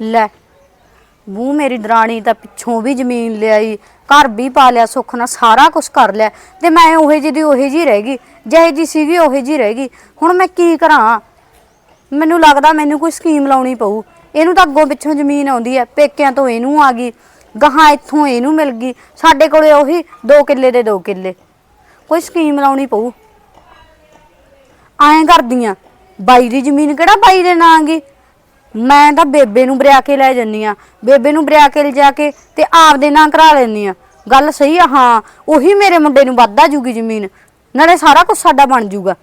ਲੈ ਬੂ ਮੇਰੀ ਦਰਾਣੀ ਤਾਂ ਪਿੱਛੋਂ ਵੀ ਜ਼ਮੀਨ ਲਿਆਈ, ਘਰ ਵੀ ਪਾ ਲਿਆ, ਸੁੱਖ ਨਾਲ ਸਾਰਾ ਕੁਝ ਕਰ ਲਿਆ, ਤੇ ਮੈਂ ਉਹੇ ਜਿਹੀ ਦੀ ਉਹੇ ਜਿਹੀ ਰਹਿ ਗਈ, ਜਿਹੇ ਜੀ ਸੀਗੀ ਉਹੇ ਜਿਹੀ ਰਹਿ ਗਈ, ਹੁਣ ਮੈਂ ਕੀ ਕਰਾਂ? ਮੈਨੂੰ ਲੱਗਦਾ ਮੈਨੂੰ ਕੋਈ ਸਕੀਮ ਲਾਉਣੀ ਪਊ, ਇਹਨੂੰ ਤਾਂ ਅੱਗੋਂ ਪਿੱਛੋਂ ਜ਼ਮੀਨ ਆਉਂਦੀ ਹੈ, ਪੇਕਿਆਂ ਤੋਂ ਇਹਨੂੰ ਆ ਗਈ, ਗਾਹਾਂ ਇੱਥੋਂ ਇਹਨੂੰ ਮਿਲ ਗਈ, ਸਾਡੇ ਕੋਲੇ ਉਹੀ 2 ਕਿੱਲੇ ਦੇ 2 ਕਿੱਲੇ, ਕੋਈ ਸਕੀਮ ਲਾਉਣੀ ਪਊ। ਐਂ ਕਰਦੀਆਂ ਬਾਈ ਦੀ ਜ਼ਮੀਨ ਕਿਹੜਾ ਬਾਈ ਦੇ ਨਾਂ ਗੀ ਮੈਂ ਤਾਂ ਬੇਬੇ ਨੂੰ ਬਰਿਆ ਕੇ ਲੈ ਜੰਨੀ ਆ। ਬੇਬੇ ਨੂੰ ਬਰਿਆ ਕੇ ਲਿਜਾ ਕੇ ਤੇ ਆਪਦੇ ਨਾਂ ਕਰਾ ਲੈਣੀ ਆ। ਗੱਲ ਸਹੀ ਆ, ਹਾਂ, ਉਹੀ ਮੇਰੇ ਮੁੰਡੇ ਨੂੰ ਵੱਧਾ ਜੂਗੀ ਜ਼ਮੀਨ। ਨਾਲੇ ਸਾਰਾ ਕੁਝ ਸਾਡਾ ਬਣ ਜੂਗਾ।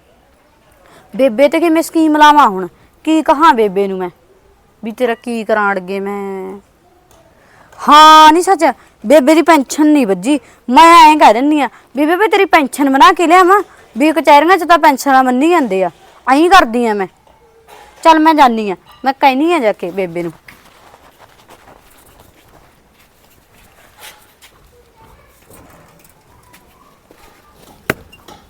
ਬੇਬੇ ਤੇ ਕਿਵੇਂ ਸਕੀਮ ਲਾਵਾਂ ਹੁਣ? ਕੀ ਕਹਾਂ ਬੇਬੇ ਨੂੰ ਮੈਂ? ਵੀ ਤੇਰਾ ਕੀ ਕਰਾਂ ਅੜਗੇ ਮੈਂ? ਹਾਂ, ਨਹੀਂ ਸੱਚ, ਬੇਬੇ ਦੀ ਪੈਨਸ਼ਨ ਨਹੀਂ ਵੱਜੀ। ਮੈਂ ਐਂ ਕਹਿ ਦਿੰਨੀ ਆ ਵੀ ਬੇਬੇ ਤੇਰੀ ਪੈਨਸ਼ਨ ਬਣਾ ਕੇ ਲਿਆਵਾਂ। ਵੀ ਕਚਹਿਰੀਆਂ 'ਚ ਤਾਂ ਪੈਨਸ਼ਨਾਂ ਮੰਨੀ ਜਾਂਦੇ ਆ ਐਂ ਕਰਦੀ ਆ ਮੈਂ। ਚੱਲ ਮੈਂ ਜਾਨੀ ਆ। ਮੈਂ ਕਹਿਨੀ ਆ ਜਾ ਕੇ ਬੇਬੇ ਨੂੰ।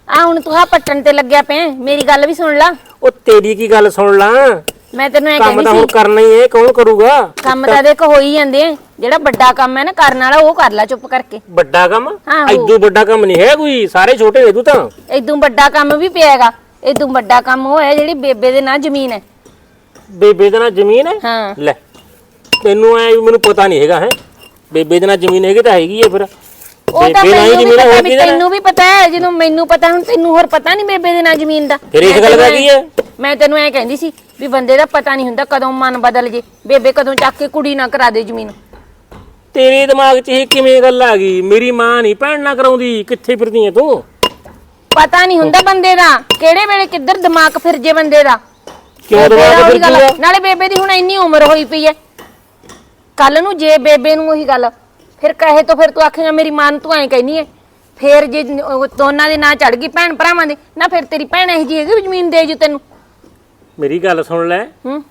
ਆ ਹੁਣ ਤੂੰ ਆ ਪੱਟਣ ਤੇ ਲੱਗਿਆ ਪਿਆ ਮੇਰੀ ਗੱਲ ਵੀ ਸੁਣ ਲਾ। ਉਹ ਤੇਰੀ ਕੀ ਗੱਲ ਸੁਣ ਲਾਂ? ਮੈਂ ਤੈਨੂੰ ਐ ਕੰਮ ਕਹਿੰਦੀ ਤਾਂ ਹੁਣ ਸੀ। ਕਰਨਾ ਹੀ ਹੈ ਕੌਣ ਕਰੂਗਾ? ਕੰਮ ਤਾਂ ਦੇਖ ਹੋ ਹੀ ਜਾਂਦੇ ਆ ਜਿਹੜਾ ਵੱਡਾ ਕੰਮ ਹੈ ਨਾ ਕਰਨ ਵਾਲਾ ਉਹ ਕਰ ਲੈ ਚੁੱਪ ਕਰਕੇ। ਵੱਡਾ ਕੰਮ? ਆਹੋ। ਐਦੂ ਵੱਡਾ ਕੰਮ ਨਹੀਂ ਹੈ ਕੋਈ ਸਾਰੇ ਛੋਟੇ ਨੇ ਤੂੰ ਤਾਂ। ਇਦੋਂ ਵੱਡਾ ਕੰਮ ਵੀ ਪਿਆ ਹੈਗਾ ਇਦੋਂ ਵੱਡਾ ਕੰਮ ਉਹ ਹੈ ਜਿਹੜੀ ਬੇਬੇ ਦੇ ਨਾਂ ਜ਼ਮੀਨ ਹੈ। ਬੇਬੇ ਦੇ ਨਾਲ ਜ਼ਮੀਨ ਹੈ? ਹਾਂ। ਲੈ ਤੈਨੂੰ ਐ ਮੈਨੂੰ ਪਤਾ ਨਹੀਂ ਹੈਗਾ ਹੈ? ਬੇਬੇ ਦੇ ਨਾਲ ਜ਼ਮੀਨ ਹੈਗੀ ਤਾਂ ਹੈਗੀ ਹੈ ਫਿਰ। ਉਹ ਤਾਂ ਬੇਬੇ ਨਾਲ ਹੀ ਮੈਨੂੰ ਵੀ ਜ਼ਮੀਨ ਪਤਾ ਹੋਰ ਵੀ ਕਿਹਦੇ ਨਾਲ? ਤੈਨੂੰ ਵੀ ਪਤਾ ਹੈ ਜਦੋਂ ਮੈਨੂੰ ਪਤਾ ਹੁਣ ਤੈਨੂੰ ਹੋਰ ਪਤਾ ਨਹੀਂ ਬੇਬੇ ਦੇ ਨਾਂ ਜ਼ਮੀਨ ਦਾ। ਫਿਰ ਇਸ ਮੈਂ ਗੱਲ ਦਾ ਤੈਨੂੰ ਕੀ ਹੈ? ਮੈਂ ਤੈਨੂੰ ਐ ਕਹਿੰਦੀ ਸੀ ਵੀ ਬੰਦੇ ਦਾ ਪਤਾ ਨਹੀਂ ਹੁੰਦਾ ਕਦੋਂ ਮਨ ਬਦਲ ਜੇ। ਬੇਬੇ ਕਦੋਂ ਚੱਕ ਕੇ ਕੁੜੀ ਨਾ ਕਰਾ ਦੇ ਜ਼ਮੀਨ। ਤੇਰੇ ਦਿਮਾਗ 'ਚ ਇਹ ਕਿਵੇਂ ਗੱਲ ਆ ਗਈ? ਮੇਰੀ ਮਾਂ ਨਹੀਂ ਭੈਣ ਨਾ ਕਰਾਉਂਦੀ ਕਿੱਥੇ ਫਿਰਦੀ ਐ ਤੂੰ? ਪਤਾ ਨਹੀਂ ਹੁੰਦਾ ਬੰਦੇ ਦਾ ਕਿਹੜੇ ਵੇਲੇ ਕਿੱਧਰ ਦਿਮਾਗ ਫਿਰ ਜੇ ਬੰਦੇ ਦਾ। ਕਿਉਂ ਬੇਬੇ ਦਿਮਾਗ ਦਾ ਉਹੀ ਫਿਰਦੀ ਗੱਲ- ਆ? ਨਾਲੇ ਬੇਬੇ ਦੀ ਹੁਣ ਇੰਨੀ ਉਮਰ ਹੋਈ ਪਈ ਐ। ਕੱਲ ਨੂੰ ਜੇ ਬੇਬੇ ਨੂੰ ਉਹੀ ਗੱਲ ਫਿਰ ਕਹੇ ਤਾਂ ਫਿਰ ਤੂੰ ਆਖੇਗਾ ਮੇਰੀ ਮਾਂ ਨੂੰ ਤੂੰ ਐਂ ਕਹਿਨੀ ਐ। ਫਿਰ ਜੇ ਉਹ ਦੋਨਾਂ ਦੇ ਨਾਂ ਚੜ ਗਈ ਭੈਣ ਭਰਾਵਾਂ ਦੇ ਨਾ ਫਿਰ ਤੇਰੀ ਭੈਣ ਇਹ ਜੀ ਹੈਗੀ ਵੀ ਜ਼ਮੀਨ ਦੇ ਜੂ ਤੈਨੂੰ? ਮੇਰੀ ਗੱਲ ਸੁਣ ਲੈ। ਹੂੰ।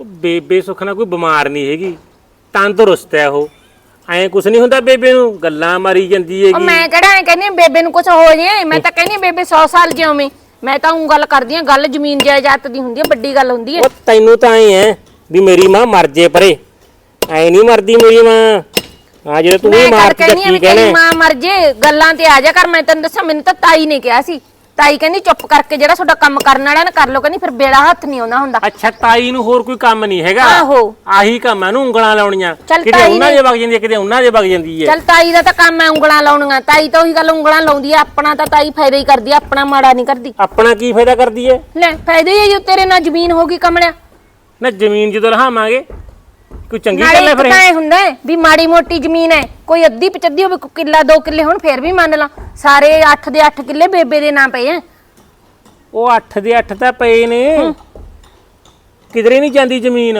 ਉਹ ਬੇਬੇ ਸੁੱਖ ਨਾਲ ਕੋਈ ਬਿਮਾਰ ਨਹੀਂ ਹੈਗੀ। ਤੰਦਰੁਸਤ ਹੈ ਉਹ। ਐਂ ਕੁਛ ਨਹੀਂ ਹੁੰਦਾ ਬੇਬੇ ਨੂੰ। ਗੱਲਾਂ ਮਾਰੀ ਜਾਂਦੀ ਉਹ ਹੈਗੀ। ਮੈਂ ਕਿਹੜਾ ਐਂ ਕਹਿੰਦੀ ਆਂ ਬੇਬੇ ਨੂੰ ਕੁਝ ਹੋ ਜੇ ਮੈਂ ਤਾਂ ਕਹਿੰਦੀ ਆਂ ਬੇਬੇ 100 ਸਾਲ ਜਿਉਵੇਂ। ਮੈਂ ਤਾਂ ਉਹ ਗੱਲ ਕਰਦੀ ਆ ਗੱਲ ਜ਼ਮੀਨ ਜਾਇਦਾਦ ਦੀ ਹੁੰਦੀ ਹੈ ਵੱਡੀ ਗੱਲ ਹੁੰਦੀ ਹੈ ਉਹ ਤੈਨੂੰ ਤਾਂ ਐ ਵੀ ਮੇਰੀ ਮਾਂ ਮਰ ਜੇ ਪਰੇ। ਐ ਨਹੀਂ ਮਰਦੀ ਮੇਰੀ ਮਾਂ। ਆ ਜਿਹੜਾ ਤੂੰ ਵੀ ਮੈਂ ਕਰ ਮਾਰਤੀ ਤਾਂ ਕਹਿੰਦੀ ਆ ਵੀ ਕੀ ਤੇਰੀ ਕਹਿਣਾ? ਮਾਂ ਮਰ ਜੇ ਗੱਲਾਂ ਤੇ ਆ ਜਾ ਕਰ ਮੈਂ ਤੈਨੂੰ ਦੱਸਾਂ ਮੈਨੂੰ ਤਾਂ ਤਾਈ ਨੇ ਕਿਹਾ ਸੀ। ਤਾਈ ਕਹਿੰਦੀ ਚੁੱਪ ਕਰਕੇ ਜਿਹੜਾ ਤੁਹਾਡਾ ਕੰਮ ਕਰਨ ਵਾਲਾ ਨਾ ਕਰ ਲੋ ਕਹਿੰਦੀ ਫਿਰ ਬੇੜਾ ਹੱਥ ਨਹੀਂ ਆਉਂਦਾ ਹੁੰਦਾ। ਅੱਛਾ ਤਾਈ ਨੂੰ ਹੋਰ ਕੋਈ ਕੰਮ ਨਹੀਂ ਹੈਗਾ? ਆਹੋ। ਆਹੀ ਕੰਮ ਹੈ ਨੂੰ ਉਂਗਲਾਂ ਲਾਉਣੀਆਂ। ਚੱਲ ਕਿਤੇ ਤਾਈ ਉਹਨਾਂ ਦੇ ਵਗ ਜਾਂਦੀ ਹੈ ਕਿਤੇ ਉਹਨਾਂ ਦੇ ਵਗ ਜਾਂਦੀ ਹੈ ਚੱਲ ਤਾਈ ਦਾ ਤਾਂ ਕੰਮ ਹੈ ਉਂਗਲਾਂ ਲਾਉਣੀਆਂ। ਤਾਈ ਤਾਂ ਉਹੀ ਗੱਲ ਉਂਗਲਾਂ ਲਾਉਂਦੀ ਆ ਆਪਣਾ ਤਾਂ ਤਾਈ ਫਾਇਦਾ ਹੀ ਕਰਦੀ ਆ ਆਪਣਾ ਮਾੜਾ ਨਹੀਂ ਕਰਦੀ। ਆਪਣਾ ਕੀ ਫਾਇਦਾ ਕਰਦੀ ਹੈ ਲੈ ਫਾਇਦਾ ਹੀ ਹੈ ਜੋ ਤੇਰੇ ਨਾਲ ਜ਼ਮੀਨ ਹੋ ਗਈ ਕਮਲਿਆ। ਨਾ ਜ਼ਮੀਨ ਜਦੋਂ ਲਹਾਵਾਂਗੇ ਕੋਈ ਚੰਗੀ ਨਾਲੇ ਗੱਲ ਹੈ ਇੱਕ ਫਿਰ ਤਾਂ ਇਹ? ਇਹ ਹੁੰਦਾ ਹੈ ਵੀ ਮਾੜੀ ਮੋਟੀ ਜ਼ਮੀਨ ਹੈ ਕੋਈ ਅੱਧੀ ਪਚੱਧੀ ਹੋਵੇ ਕੋਈ ਕਿੱਲਾ ਦੋ ਕਿੱਲੇ ਹੁਣ ਫੇਰ ਵੀ ਮੰਨ ਲਾ ਸਾਰੇ 8 ਦੇ 8 ਕਿੱਲੇ ਬੇਬੇ ਦੇ ਨਾਂ ਪਏ ਆ। ਉਹ 8 ਦੇ 8 ਤਾਂ ਪਏ ਨੇ। ਕਿਧਰੇ ਨਹੀਂ ਜਾਂਦੀ ਜ਼ਮੀਨ?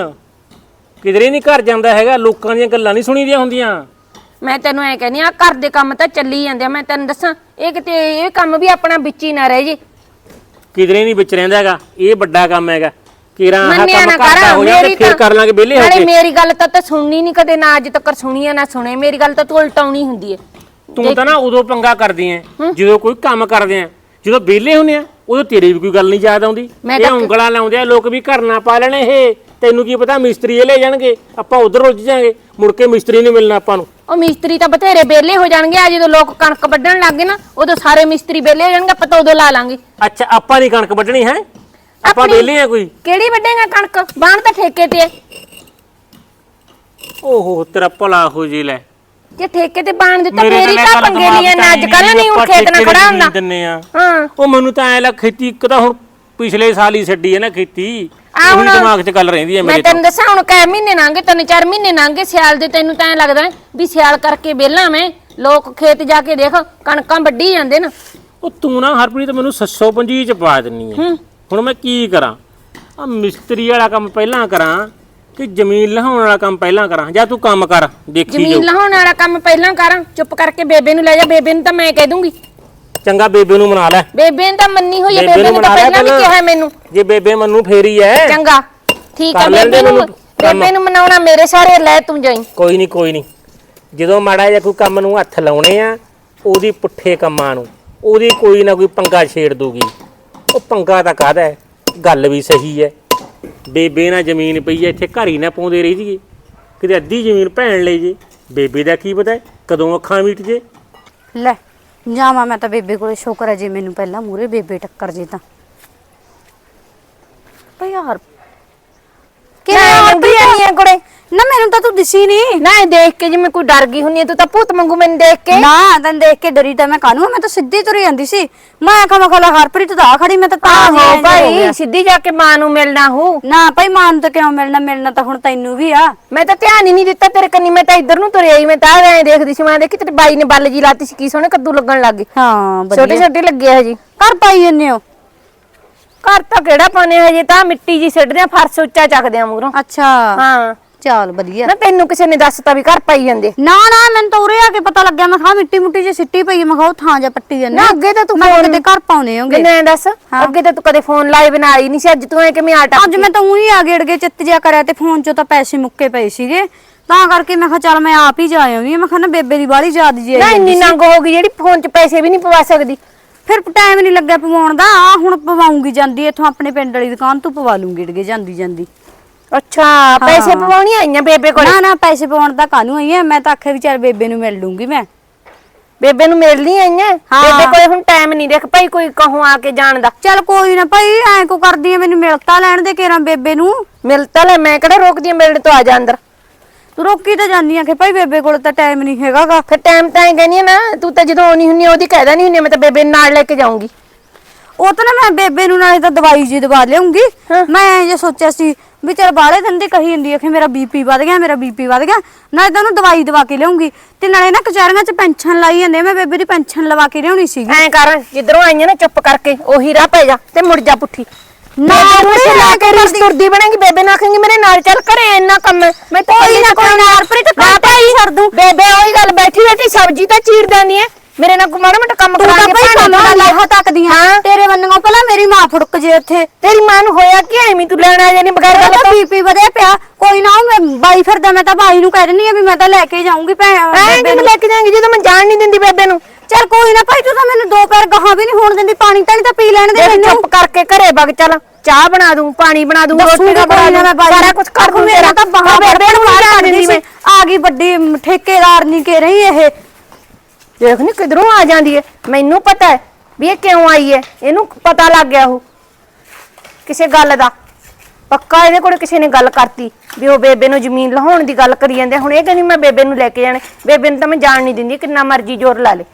ਕਿਧਰੇ ਨਹੀਂ ਘਰ ਜਾਂਦਾ ਹੈਗਾ? ਲੋਕਾਂ ਦੀਆਂ ਗੱਲਾਂ ਨਹੀਂ ਸੁਣੀਦੀਆਂ ਹੁੰਦੀਆਂ। ਮੈਂ ਤੈਨੂੰ ਐ ਕਹਿੰਦੀ ਆ ਘਰ ਦੇ ਕੰਮ ਤਾਂ ਚੱਲੀ ਜਾਂਦੇ ਆ। ਮੈਂ ਤੈਨੂੰ ਦੱਸਾਂ ਇਹ ਕਿਤੇ ਇਹ ਕੰਮ ਵੀ ਆਪਣਾ ਵਿੱਚ ਹੀ ਨਾ ਰਹਿ ਜੇ। ਕਿਧਰੇ ਨਹੀਂ ਵਿੱਚ ਰਹਿੰਦਾ ਹੈਗਾ? ਇਹ ਵੱਡਾ ਕੰਮ ਹੈਗਾ। ਕਿਰਾਂ ਆਹ ਮੰਨਿਆ ਕੰਮ ਨਾ ਕਰਦਾ ਕਰ ਹੋ ਜਾਵੇ ਮੇਰੀ ਫਿਰ ਕਰ ਲਾਂਗੇ ਵਿਹਲੇ ਹੋ ਨਾਲੇ ਕੇ। ਮੇਰੀ ਗੱਲ ਤਾਂ ਤਾਂ ਸੁਣਨੀ ਨਹੀਂ ਕਦੇ ਨਾ ਅੱਜ ਤੱਕ ਸੁਣੀ ਆ ਨਾ ਸੁਣੇ। ਮੇਰੀ ਗੱਲ ਤਾਂ ਤੂੰ ਉਲਟਾਉਣੀ ਹੁੰਦੀ ਹੈ ਤੂੰ ਤਾਂ ਨਾ ਉਦੋਂ ਪੰਗਾ ਕਰਦੀ ਐ ਜਦੋਂ ਕੋਈ ਕੰਮ ਕਰਦੇ ਆ। ਜਦੋਂ ਵਿਹਲੇ ਹੁੰਨੇ ਆ ਉਦੋਂ ਤੇਰੀ ਵੀ ਕੋਈ ਗੱਲ ਨਹੀਂ ਯਾਦ ਆਉਂਦੀ। ਮੈਂ ਇਹ ਤਾਂ- ਉਂਗਲਾਂ ਲਾਉਂਦੇ ਆ ਲੋਕ ਵੀ ਘਰ ਨਾ ਪਾ ਲੈਣੇ ਇਹ। ਤੈਨੂੰ ਕੀ ਪਤਾ ਮਿਸਤਰੀ ਇਹ ਲੈ ਜਾਣਗੇ ਆਪਾਂ ਉਧਰ ਰੁੱਝ ਜਾਾਂਗੇ। ਮੁੜ ਕੇ ਮਿਸਤਰੀ ਨਹੀਂ ਮਿਲਣਾ ਆਪਾਂ ਨੂੰ। ਉਹ ਮਿਸਤਰੀ ਤਾਂ ਬਥੇਰੇ ਬੇਲੇ ਹੋ ਜਾਣਗੇ ਆ ਜਦੋਂ ਲੋਕ ਕਣਕ ਵੱਢਣ ਲੱਗ ਗਏ ਨਾ ਉਦੋਂ ਸਾਰੇ ਮਿਸਤਰੀ ਬੇਲੇ ਹੋ ਜਾਣਗੇ ਆਪਾਂ ਤਾਂ ਉਦੋਂ ਲਾ ਲਾਂਗੇ। ਅੱਛਾ ਆਪਾਂ ਨਹੀਂ ਕਣਕ ਵੱਢਣੀ ਹੈ? ਆਪਾਂ ਆਪਣੀ- ਵਿਹਲੇ ਆ ਕੋਈ। ਕਿਹੜੀ ਵੱਢੇਗਾ ਕਣਕ? ਬਾਣ ਤਾਂ ਠੇਕੇ ਤੇ ਹੈ ਓਹੋ ਤੇਰਾ ਭਲਾ ਹੋ ਜੀ ਲੈ। ਜੇ ਠੇਕੇ ਤੇ ਬਾਣ ਦਿੱਤਾ ਮੇਰੇ ਫੇਰ ਹੀ ਨਾਲ ਤਾਂ ਗੱਲ ਪੰਗੇ ਲਈਏ ਨਾ। ਅੱਜ ਕੱਲ ਨਹੀਂ ਹੁਣ ਆਪਾਂ ਖੇਤ ਠੇਕੇ ਖੜਾ ਹੁੰਦਾ। ਦਿੰਨੇ ਆ। ਹਾਂ। ਉਹ ਮੈਨੂੰ ਤਾਂ ਐ ਲੱਗ ਖੇਤੀ ਇੱਕ ਤਾਂ ਹੁਣ ਪਿਛਲੇ ਸਾਲ ਹੀ ਛੱਡੀ ਹੈ ਨਾ ਖੇਤੀ। ਆ ਉਹੀ ਹੁਣ- ਦਿਮਾਗ 'ਚ ਗੱਲ ਰਹਿੰਦੀ ਹੈ ਮੈਂ ਮੇਰੇ ਤੈਨੂੰ ਦੱਸਾਂ ਹੁਣ ਕੈ ਮਹੀਨੇ ਲੰਘੇ ਤਿੰਨ ਚਾਰ ਮਹੀਨੇ ਲੰਘੇ ਸਿਆਲ ਦੇ ਤੈਨੂੰ ਤਾਂ ਐ ਲੱਗਦਾ ਹੈ ਵੀ ਸਿਆਲ ਕਰਕੇ ਵਿਹਲਾ ਮੈਂ। ਲੋਕ ਖੇਤ ਜਾ ਕੇ ਦੇਖ ਕਣਕਾਂ ਵੱਢੀ ਜਾਂਦੇ ਨਾ। ਉਹ ਤੂੰ ਨਾ ਹਰਪ੍ਰੀਤ ਮੈਨੂੰ 725 ਚ ਪਾ ਦਿੰਨੀ ਹੈ। ਹੁਣ ਮੈਂ ਕੀ ਕਰਾਂ? ਆ ਮਿਸਤਰੀ ਵਾਲਾ ਕੰਮ ਪਹਿਲਾਂ ਕਰਾਂ ਕਿ ਜ਼ਮੀਨ ਲਹਾਉਣ ਵਾਲਾ ਕੰਮ ਪਹਿਲਾਂ ਕਰਾਂ? ਜਾਂ ਤੂੰ ਕੰਮ ਕਰ ਦੇਖੀ ਜ਼ਮੀਨ ਜਾਓ ਲਹਾਉਣ ਵਾਲਾ ਕੰਮ ਪਹਿਲਾਂ ਕਰਾਂ ਚੁੱਪ ਕਰਕੇ ਬੇਬੇ ਨੂੰ ਲੈ ਜਾ ਬੇਬੇ ਨੂੰ ਤਾਂ ਮੈਂ ਕਹਿ ਦੂੰਗੀ। ਚੰਗਾ ਬੇਬੇ ਨੂੰ ਮਨਾ ਲੈ। ਬੇਬੇ ਨੇ ਤਾਂ ਮੰਨੀ ਹੋਈ ਹੈ ਬੇਬੇ ਨੂੰ ਤਾਂ ਪਹਿਲਾਂ ਵੀ। ਕਿਹਾ ਮੈਨੂੰ। ਜੇ ਬੇਬੇ ਮੰਨੂ ਫੇਰੀ ਐ। ਚੰਗਾ ਠੀਕ ਕਰ ਲੈਂਦੇ ਬੇਬੇ ਨੂੰ ਮੈਨੂੰ ਕੰਮ। ਬੇਬੇ ਨੂੰ ਮਨਾਉਣਾ ਮੇਰੇ ਸਾਰੇ ਲੈ ਤੂੰ ਜਾਈ। ਕੋਈ ਨਹੀਂ ਕੋਈ ਨਹੀਂ ਜਦੋਂ ਮਾੜਾ ਜਿਹਾ ਕੋਈ ਕੰਮ ਨੂੰ ਹੱਥ ਲਾਉਣੇ ਆ ਉਹਦੀ ਪੁੱਠੇ ਕੰਮਾਂ ਨੂੰ ਉਹਦੀ ਕੋਈ ਨਾ ਕੋਈ ਪੰਗਾ ਛੇੜ ਦੂਗੀ। ਉਹ ਪੰਗਾ ਤਾਂ ਕਾਹਦਾ ਹੈ? ਗੱਲ ਵੀ ਸਹੀ ਹੈ। ਬੇਬੇ ਨਾਲ ਜ਼ਮੀਨ ਪਈ ਐ ਇੱਥੇ ਘਰ ਹੀ ਨਾ ਪਾਉਂਦੇ ਰਹੀ ਜੀਏ ਕਿਤੇ ਅੱਧੀ ਜ਼ਮੀਨ ਭੈਣ ਲਈ ਜੇ। ਬੇਬੇ ਦਾ ਕੀ ਪਤਾ ਕਦੋਂ ਅੱਖਾਂ ਮੀਟ ਜੇ। ਲੈ ਜਾਵਾਂ ਮੈਂ ਤਾਂ ਬੇਬੇ ਕੋਲੇ ਸ਼ੁਕਰ ਹੈ ਜੇ ਮੈਨੂੰ ਪਹਿਲਾਂ ਮੂਰੇ ਬੇਬੇ ਟੱਕਰ ਜੇ ਤਾਂ। ਭਈ ਯਾਰ ਕਿਵੇਂ ਮੈਂ ਮੰਗੀ ਜਾਂਦੀ ਆ। ਕੁੜੇ ਨਾ ਮੈਨੂੰ ਤਾਂ ਤੂੰ ਦਿਸੀ ਨਹੀਂ ਨਾ ਇਹ ਦੇਖ ਕੇ ਜਿਵੇਂ ਕੋਈ ਡਰ ਗਈ ਹੁੰਨੀ ਤੂੰ ਤਾਂ ਭੂਤ ਮੰਗੂ ਮੈਨੂੰ ਦੇਖ ਕੇ। ਨਾ ਤੈਨੂੰ ਦੇਖ ਕੇ ਡਰੀ ਤਾਂ ਮੈਂ ਕਾਨੂੰ ਮੈਂ ਤਾਂ ਸਿੱਧੀ ਤੁਰੀ ਜਾਂਦੀ ਸੀ। ਮੈਂ ਆਖਾਂ ਮੈਂ ਖਲਾ ਹਰਪ੍ਰੀਤ ਤਾਂ ਆ ਖੜੀ ਮੈਂ ਤਾਂ ਤਾਂ ਆਹੋ ਹੋ ਭਾਈ। ਸਿੱਧੀ ਜਾ ਕੇ ਮਾਂ ਨੂੰ ਮਿਲਣਾ ਹੋ। ਨਾ ਭਾਈ ਮਾਂ ਨੂੰ ਤਾਂ ਕਿਉਂ ਮਿਲਣਾ? ਮਿਲਣਾ ਤਾਂ ਹੁਣ ਤੈਨੂੰ ਵੀ ਆ। ਮੈਂ ਤਾਂ ਧਿਆਨ ਹੀ ਨਹੀਂ ਦਿੱਤਾ ਤੇਰੇ ਕੰਨੀ ਮੈਂ ਤਾਂ ਇੱਧਰ ਨੂੰ ਤੁਰਿਆ ਹੀ ਮੈਂ ਤਾਂ ਐਂ ਦੇਖਦੀ ਸੀ ਮੈਂ ਦੇਖੀ ਤੇਰੇ ਬਾਈ ਨੇ ਬੱਲ ਜੀ ਲਾਤੀ ਸੀ ਕੀ ਸੋਹਣੇ ਕੱਦੂ ਲੱਗਣ ਲੱਗ ਗਏ। ਹਾਂ ਛੋਟੇ ਵਧੀਆ। ਛੋਟੇ ਲੱਗੇ ਹਜੀ। ਘਰ ਪਾਈ ਜੰਨੇ ਹੋ? ਘਰ ਤਾਂ ਕਿਹੜਾ ਪਾਣੇ ਹਜੇ ਤਾਂ ਮਿੱਟੀ ਜੀ ਸਿੱਟਦੇ ਆ ਫਰਸ਼ ਉੱਚਾ ਚੱਕਦੇ ਆ ਮੂਹਰੋਂ। ਅੱਛਾ। ਹਾਂ। ਚੱਲ ਵਧੀਆ। ਨਾ ਤੈਨੂੰ ਕਿਸੇ ਨੇ ਦੱਸਤਾ ਵੀ ਘਰ ਪਾਈ ਜਾਂਦੇ। ਨਾ ਨਾ ਮੈਨੂੰ ਤਾਂ ਉਰੇ ਆ ਕੇ ਪਤਾ ਲੱਗਿਆ ਮੈਂ ਕਿਹਾ ਮਿੱਟੀ ਮੁੱਟੀ ਜੇ ਸਿੱਟੀ ਪਈ ਹੈ, ਮੈਂ ਕਿਹਾ ਉਹ ਥਾਂ ਜਾ ਪੱਟੀ ਜਾਂਦੇ ਨਾ ਅੱਗੇ ਤਾਂ ਤੂੰ ਮੈਂ ਫੋਨ ਕਿਤੇ ਘਰ ਪਾਉਣੇ ਹੋਗੇ ਮੈਨੂੰ ਐਂ ਦੱਸ ਅੱਗੇ ਤਾਂ ਤੂੰ ਕਦੇ ਫੋਨ ਲਾਏ ਬਿਨਾ ਆਈ ਨਹੀਂ ਸੀ ਅੱਜ ਤੂੰ ਐ ਕਿਵੇਂ ਆਟਾ ਅੱਜ ਮੈਂ ਤਾਂ ਉਹੀ ਆ ਗੇੜ ਕੇ ਚਿੱਤ ਜਿਆ ਕਰਿਆ ਤੇ ਫੋਨ 'ਚੋਂ ਤਾਂ ਪੈਸੇ ਮੁੱਕੇ ਪਏ ਸੀਗੇ। ਤਾਂ ਕਰਕੇ ਮੈਂ ਕਿਹਾ ਚੱਲ ਮੈਂ ਆਪ ਹੀ ਜਾ ਆਉਂਗੀ ਮੈਂ ਕਿਹਾ ਨਾ ਬੇਬੇ ਦੀ ਬਾਲੀ ਯਾਦ ਜੀ ਆਈ ਨਾ ਇੰਨੀ। ਨੰਗ ਹੋ ਗਈ ਜਿਹੜੀ ਫੋਨ 'ਚ ਪੈਸੇ ਵੀ ਨਹੀਂ ਪਵਾ ਸਕਦੀ। ਫਿਰ ਟਾਈਮ ਨਹੀਂ ਲੱਗਿਆ ਪਵਾਉਣ ਦਾ ਆ ਹੁਣ ਪਵਾਉਂਗੀ ਜਾਂਦੀ ਇੱਥੋਂ ਆਪਣੇ ਪਿੰਡ ਵਾਲੀ ਦੁਕਾਨ ਤੋਂ ਪਵਾ ਲੂੰਗੀ ਡਗੇ ਜਾਂਦੀ ਜਾਂਦੀ ਅੱਛਾ ਪੈਸੇ ਪਵਾਉਣੀ ਆਈਆਂ ਬੇਬੇ ਕੋਲ? ਨਾ ਨਾ ਪੈਸੇ ਪਵਾਉਣ ਦਾ ਕਾਹਨੂੰ ਆਈ ਐ ਮੈਂ ਤਾਂ ਆਖਿਆ ਵੀ ਚੱਲ ਬੇਬੇ ਨੂੰ ਮਿਲ ਲੂੰਗੀ ਮੈਂ। ਬੇਬੇ ਨੂੰ ਮਿਲਣੀ ਆਈਆਂ। ਬੇਬੇ ਕੋਲੇ ਹੁਣ ਟਾਈਮ ਨਹੀਂ ਦੇਖ ਭਾਈ ਕੋਈ ਕਹੂੰ ਆ ਕੇ ਜਾਣ ਦਾ। ਚੱਲ ਕੋਈ ਨਾ ਭਾਈ ਐ ਕੋ ਕਰਦੀ ਐ ਮੈਨੂੰ ਮਿਲਤਾ ਲੈਣ ਦੇ ਕੇਰਾਂ ਬੇਬੇ ਨੂੰ? ਮਿਲ ਤਾਂ ਲੈ ਮੈਂ ਕਿਹੜਾ ਰੋਕਦੀ ਆਂ ਮਿਲਣ ਤੋਂ ਆ ਜਾ ਅੰਦਰ। ਤੂੰ ਰੋਕੀ ਤਾਂ ਜਾਂਦੀ ਆ ਕਿ ਭਾਈ ਬੇਬੇ ਕੋਲ ਤਾਂ ਟਾਈਮ ਨਹੀਂ ਹੈਗਾਗਾ। ਫਿਰ ਟਾਈਮ ਤਾਂ ਐ ਕਹਿੰਦੀ ਆ ਨਾ ਤੂੰ ਤਾਂ ਜਦੋਂ ਆਉਣੀ ਹੁੰਨੀ ਆ, ਉਹਦੀ ਕਹਿਦਾ ਨਹੀਂ ਹੁੰਨੀ ਆ, ਮੈਂ ਤਾਂ ਬੇਬੇ ਨੂੰ ਨਾਲ ਲੈ ਕੇ ਜਾਊਂਗੀ। ਉਹ ਤਾਂ ਨਾ ਮੈਂ ਬੇਬੇ ਨੂੰ ਨਾਲੇ ਤਾਂ ਦਵਾਈ ਜੀ ਦਵਾ ਲਿਆਉਂਗੀ। ਮੈਂ ਜੇ ਸੋਚਿਆ ਸੀ ਵੀ ਚਲ ਬਾਹਲੇ ਦਿਨ ਦੀ ਕਹੀ ਜਾਂਦੀ ਹੈ ਕਿ ਮੇਰਾ ਬੀਪੀ ਵੱਧ ਗਿਆ ਮੇਰਾ ਬੀਪੀ ਵੱਧ ਗਿਆ ਨਾਲੇ ਤਾਂ ਉਹਨੂੰ ਦਵਾਈ ਦਵਾ ਕੇ ਲਿਆਉਂਗੀ। ਤੇ ਨਾਲੇ ਨਾ ਕਚਹਿਰੀਆਂ 'ਚ ਪੈਨਸ਼ਨ ਲਾਈ ਜਾਂਦੇ ਆ, ਮੈਂ ਬੇਬੇ ਦੀ ਪੈਨਸ਼ਨ ਲਵਾ ਕੇ ਲਿਆਉਣੀ ਸੀਗੀ। ਐਂ ਕਰ ਜਿੱਧਰੋਂ ਆਈਆਂ ਨਾ ਚੁੱਪ ਕਰਕੇ ਉਹੀ ਰਾਹ ਪੈ ਜਾ ਤੇ ਮੁੜ ਜਾ ਪੁੱਠੀ। ਨਾ, ਉਹਨੇ ਲਾ ਕੇ ਕੇ ਰਿਸ਼ਤ ਤੁਰਦੀ ਬਣੇਗੀ ਬੇਬੇ ਨੂੰ ਆਖੇਂਗੀ ਮੇਰੇ ਨਾਲ ਚੱਲ ਘਰੇ ਇੰਨਾ ਕੰਮ ਹੈ ਮੈਂ ਕੋਈ ਨਾ ਕੋਈ ਨਾ ਹਰਪ੍ਰੀਤ ਕੰਮ ਭਾਈ ਛੱਡ ਦੂੰ। ਬੇਬੇ ਉਹੀ ਗੱਲ ਬੈਠੀ ਬੈਠੀ ਸਬਜ਼ੀ ਤਾਂ ਚੀਰ ਦਿੰਦੀ ਐ ਮੇਰੇ ਨਾਲ ਕੋਈ ਮਾੜਾ ਮੋਟਾ ਕੰਮ ਤੂੰ ਤਾਂ ਕਰਾਂਗੇ ਭਾਈ ਕੰਮ ਦਾ ਲਾਹਾ ਤੱਕਦੀਆਂ। ਤੇਰੇ ਵੱਲੋਂ ਪਹਿਲਾਂ ਮੇਰੀ ਮਾਂ ਫੁੜਕ ਜੇ ਉੱਥੇ। ਤੇਰੀ ਮਾਂ ਨੂੰ ਹੋਇਆ ਕੀ ਐਵੇਂ? ਤੂੰ ਲੈਣ ਆ ਜਾਨੀ ਬਗੈਰ ਗੱਲ ਉਹਦਾ ਤੋਂ? ਬੀਪੀ ਵਧਿਆ ਪਿਆ। ਕੋਈ ਨਾ ਉਹ ਮੈਂ ਬਾਈ ਫਿਰਦਾ ਮੈਂ ਤਾਂ ਬਾਈ ਨੂੰ ਕਹਿ ਦਿੰਨੀ ਆ ਵੀ ਮੈਂ ਤਾਂ ਲੈ ਕੇ ਜਾਊਂਗੀ ਭੈਣ ਐਂ ਬੇਬੇ ਕਿਵੇਂ ਨੂੰ। ਲੈ ਕੇ ਜਾਏਂਗੀ ਜਦੋਂ ਮੈਂ ਜਾਣ ਨਹੀਂ ਦਿੰਦੀ ਬੇਬੇ ਨੂੰ। ਚੱਲ ਕੋਈ ਨਾ ਭਾਈ ਤੂੰ ਤਾਂ ਮੈਨੂੰ ਦੋ ਪੈਰ ਗਾਹਾਂ ਵੀ ਨਹੀਂ ਹੋਣ ਦਿੰਦੀ। ਪਾਣੀ ਤਾਂ ਨਹੀਂ ਤਾਂ ਪੀ ਲੈਣ ਦੇ ਦੇਖ ਮੈਨੂੰ। ਚੁੱਪ ਕਰਕੇ ਘਰੇ ਵਗ ਚੱਲ। ਚਾਹ ਬਣਾ ਦੂੰ ਪਾਣੀ ਬਣਾ ਦੂੰ ਰੋਟੀ ਦਾ ਬਣਾ ਮੈਂ ਦੂੰ ਸਾਰਾ ਕੁਝ ਕਰ ਦੂੰ ਮੇਰਾ ਤਾਂ ਬਾਹਾਂ ਬੇਬੇ ਨੂੰ ਮਾਰ ਦਿੰਦੀ ਮੈਂ। ਆ ਗਈ ਵੱਡੀ ਠੇਕੇਦਾਰ ਨਹੀਂ ਕੇ ਰਹੀ ਇਹ। ਦੇਖ ਨੀ ਕਿਧਰੋਂ ਆ ਜਾਂਦੀ ਹੈ ਮੈਨੂੰ ਪਤਾ ਹੈ ਵੀ ਇਹ ਕਿਉਂ ਆਈ ਏ। ਇਹਨੂੰ ਪਤਾ ਲੱਗ ਗਿਆ ਉਹ। ਕਿਸੇ ਗੱਲ ਦਾ। ਪੱਕਾ ਇਹਦੇ ਕੋਲ ਕਿਸੇ ਨੇ ਗੱਲ ਕਰਤੀ ਵੀ ਉਹ ਬੇਬੇ ਨੂੰ ਜ਼ਮੀਨ ਲਹਾਉਣ ਦੀ ਗੱਲ ਕਰੀ ਜਾਂਦੇ ਹੁਣ ਇਹ ਕਹਿੰਦੀ ਮੈਂ ਬੇਬੇ ਨੂੰ ਲੈ ਕੇ ਜਾਣਾ। ਬੇਬੇ ਨੂੰ ਤਾਂ ਮੈਂ ਜਾਣ ਨਹੀਂ ਦਿੰਦੀ। ਕਿੰਨਾ ਮਰਜ਼ੀ ਜ਼ੋਰ ਲਾ ਲੇ।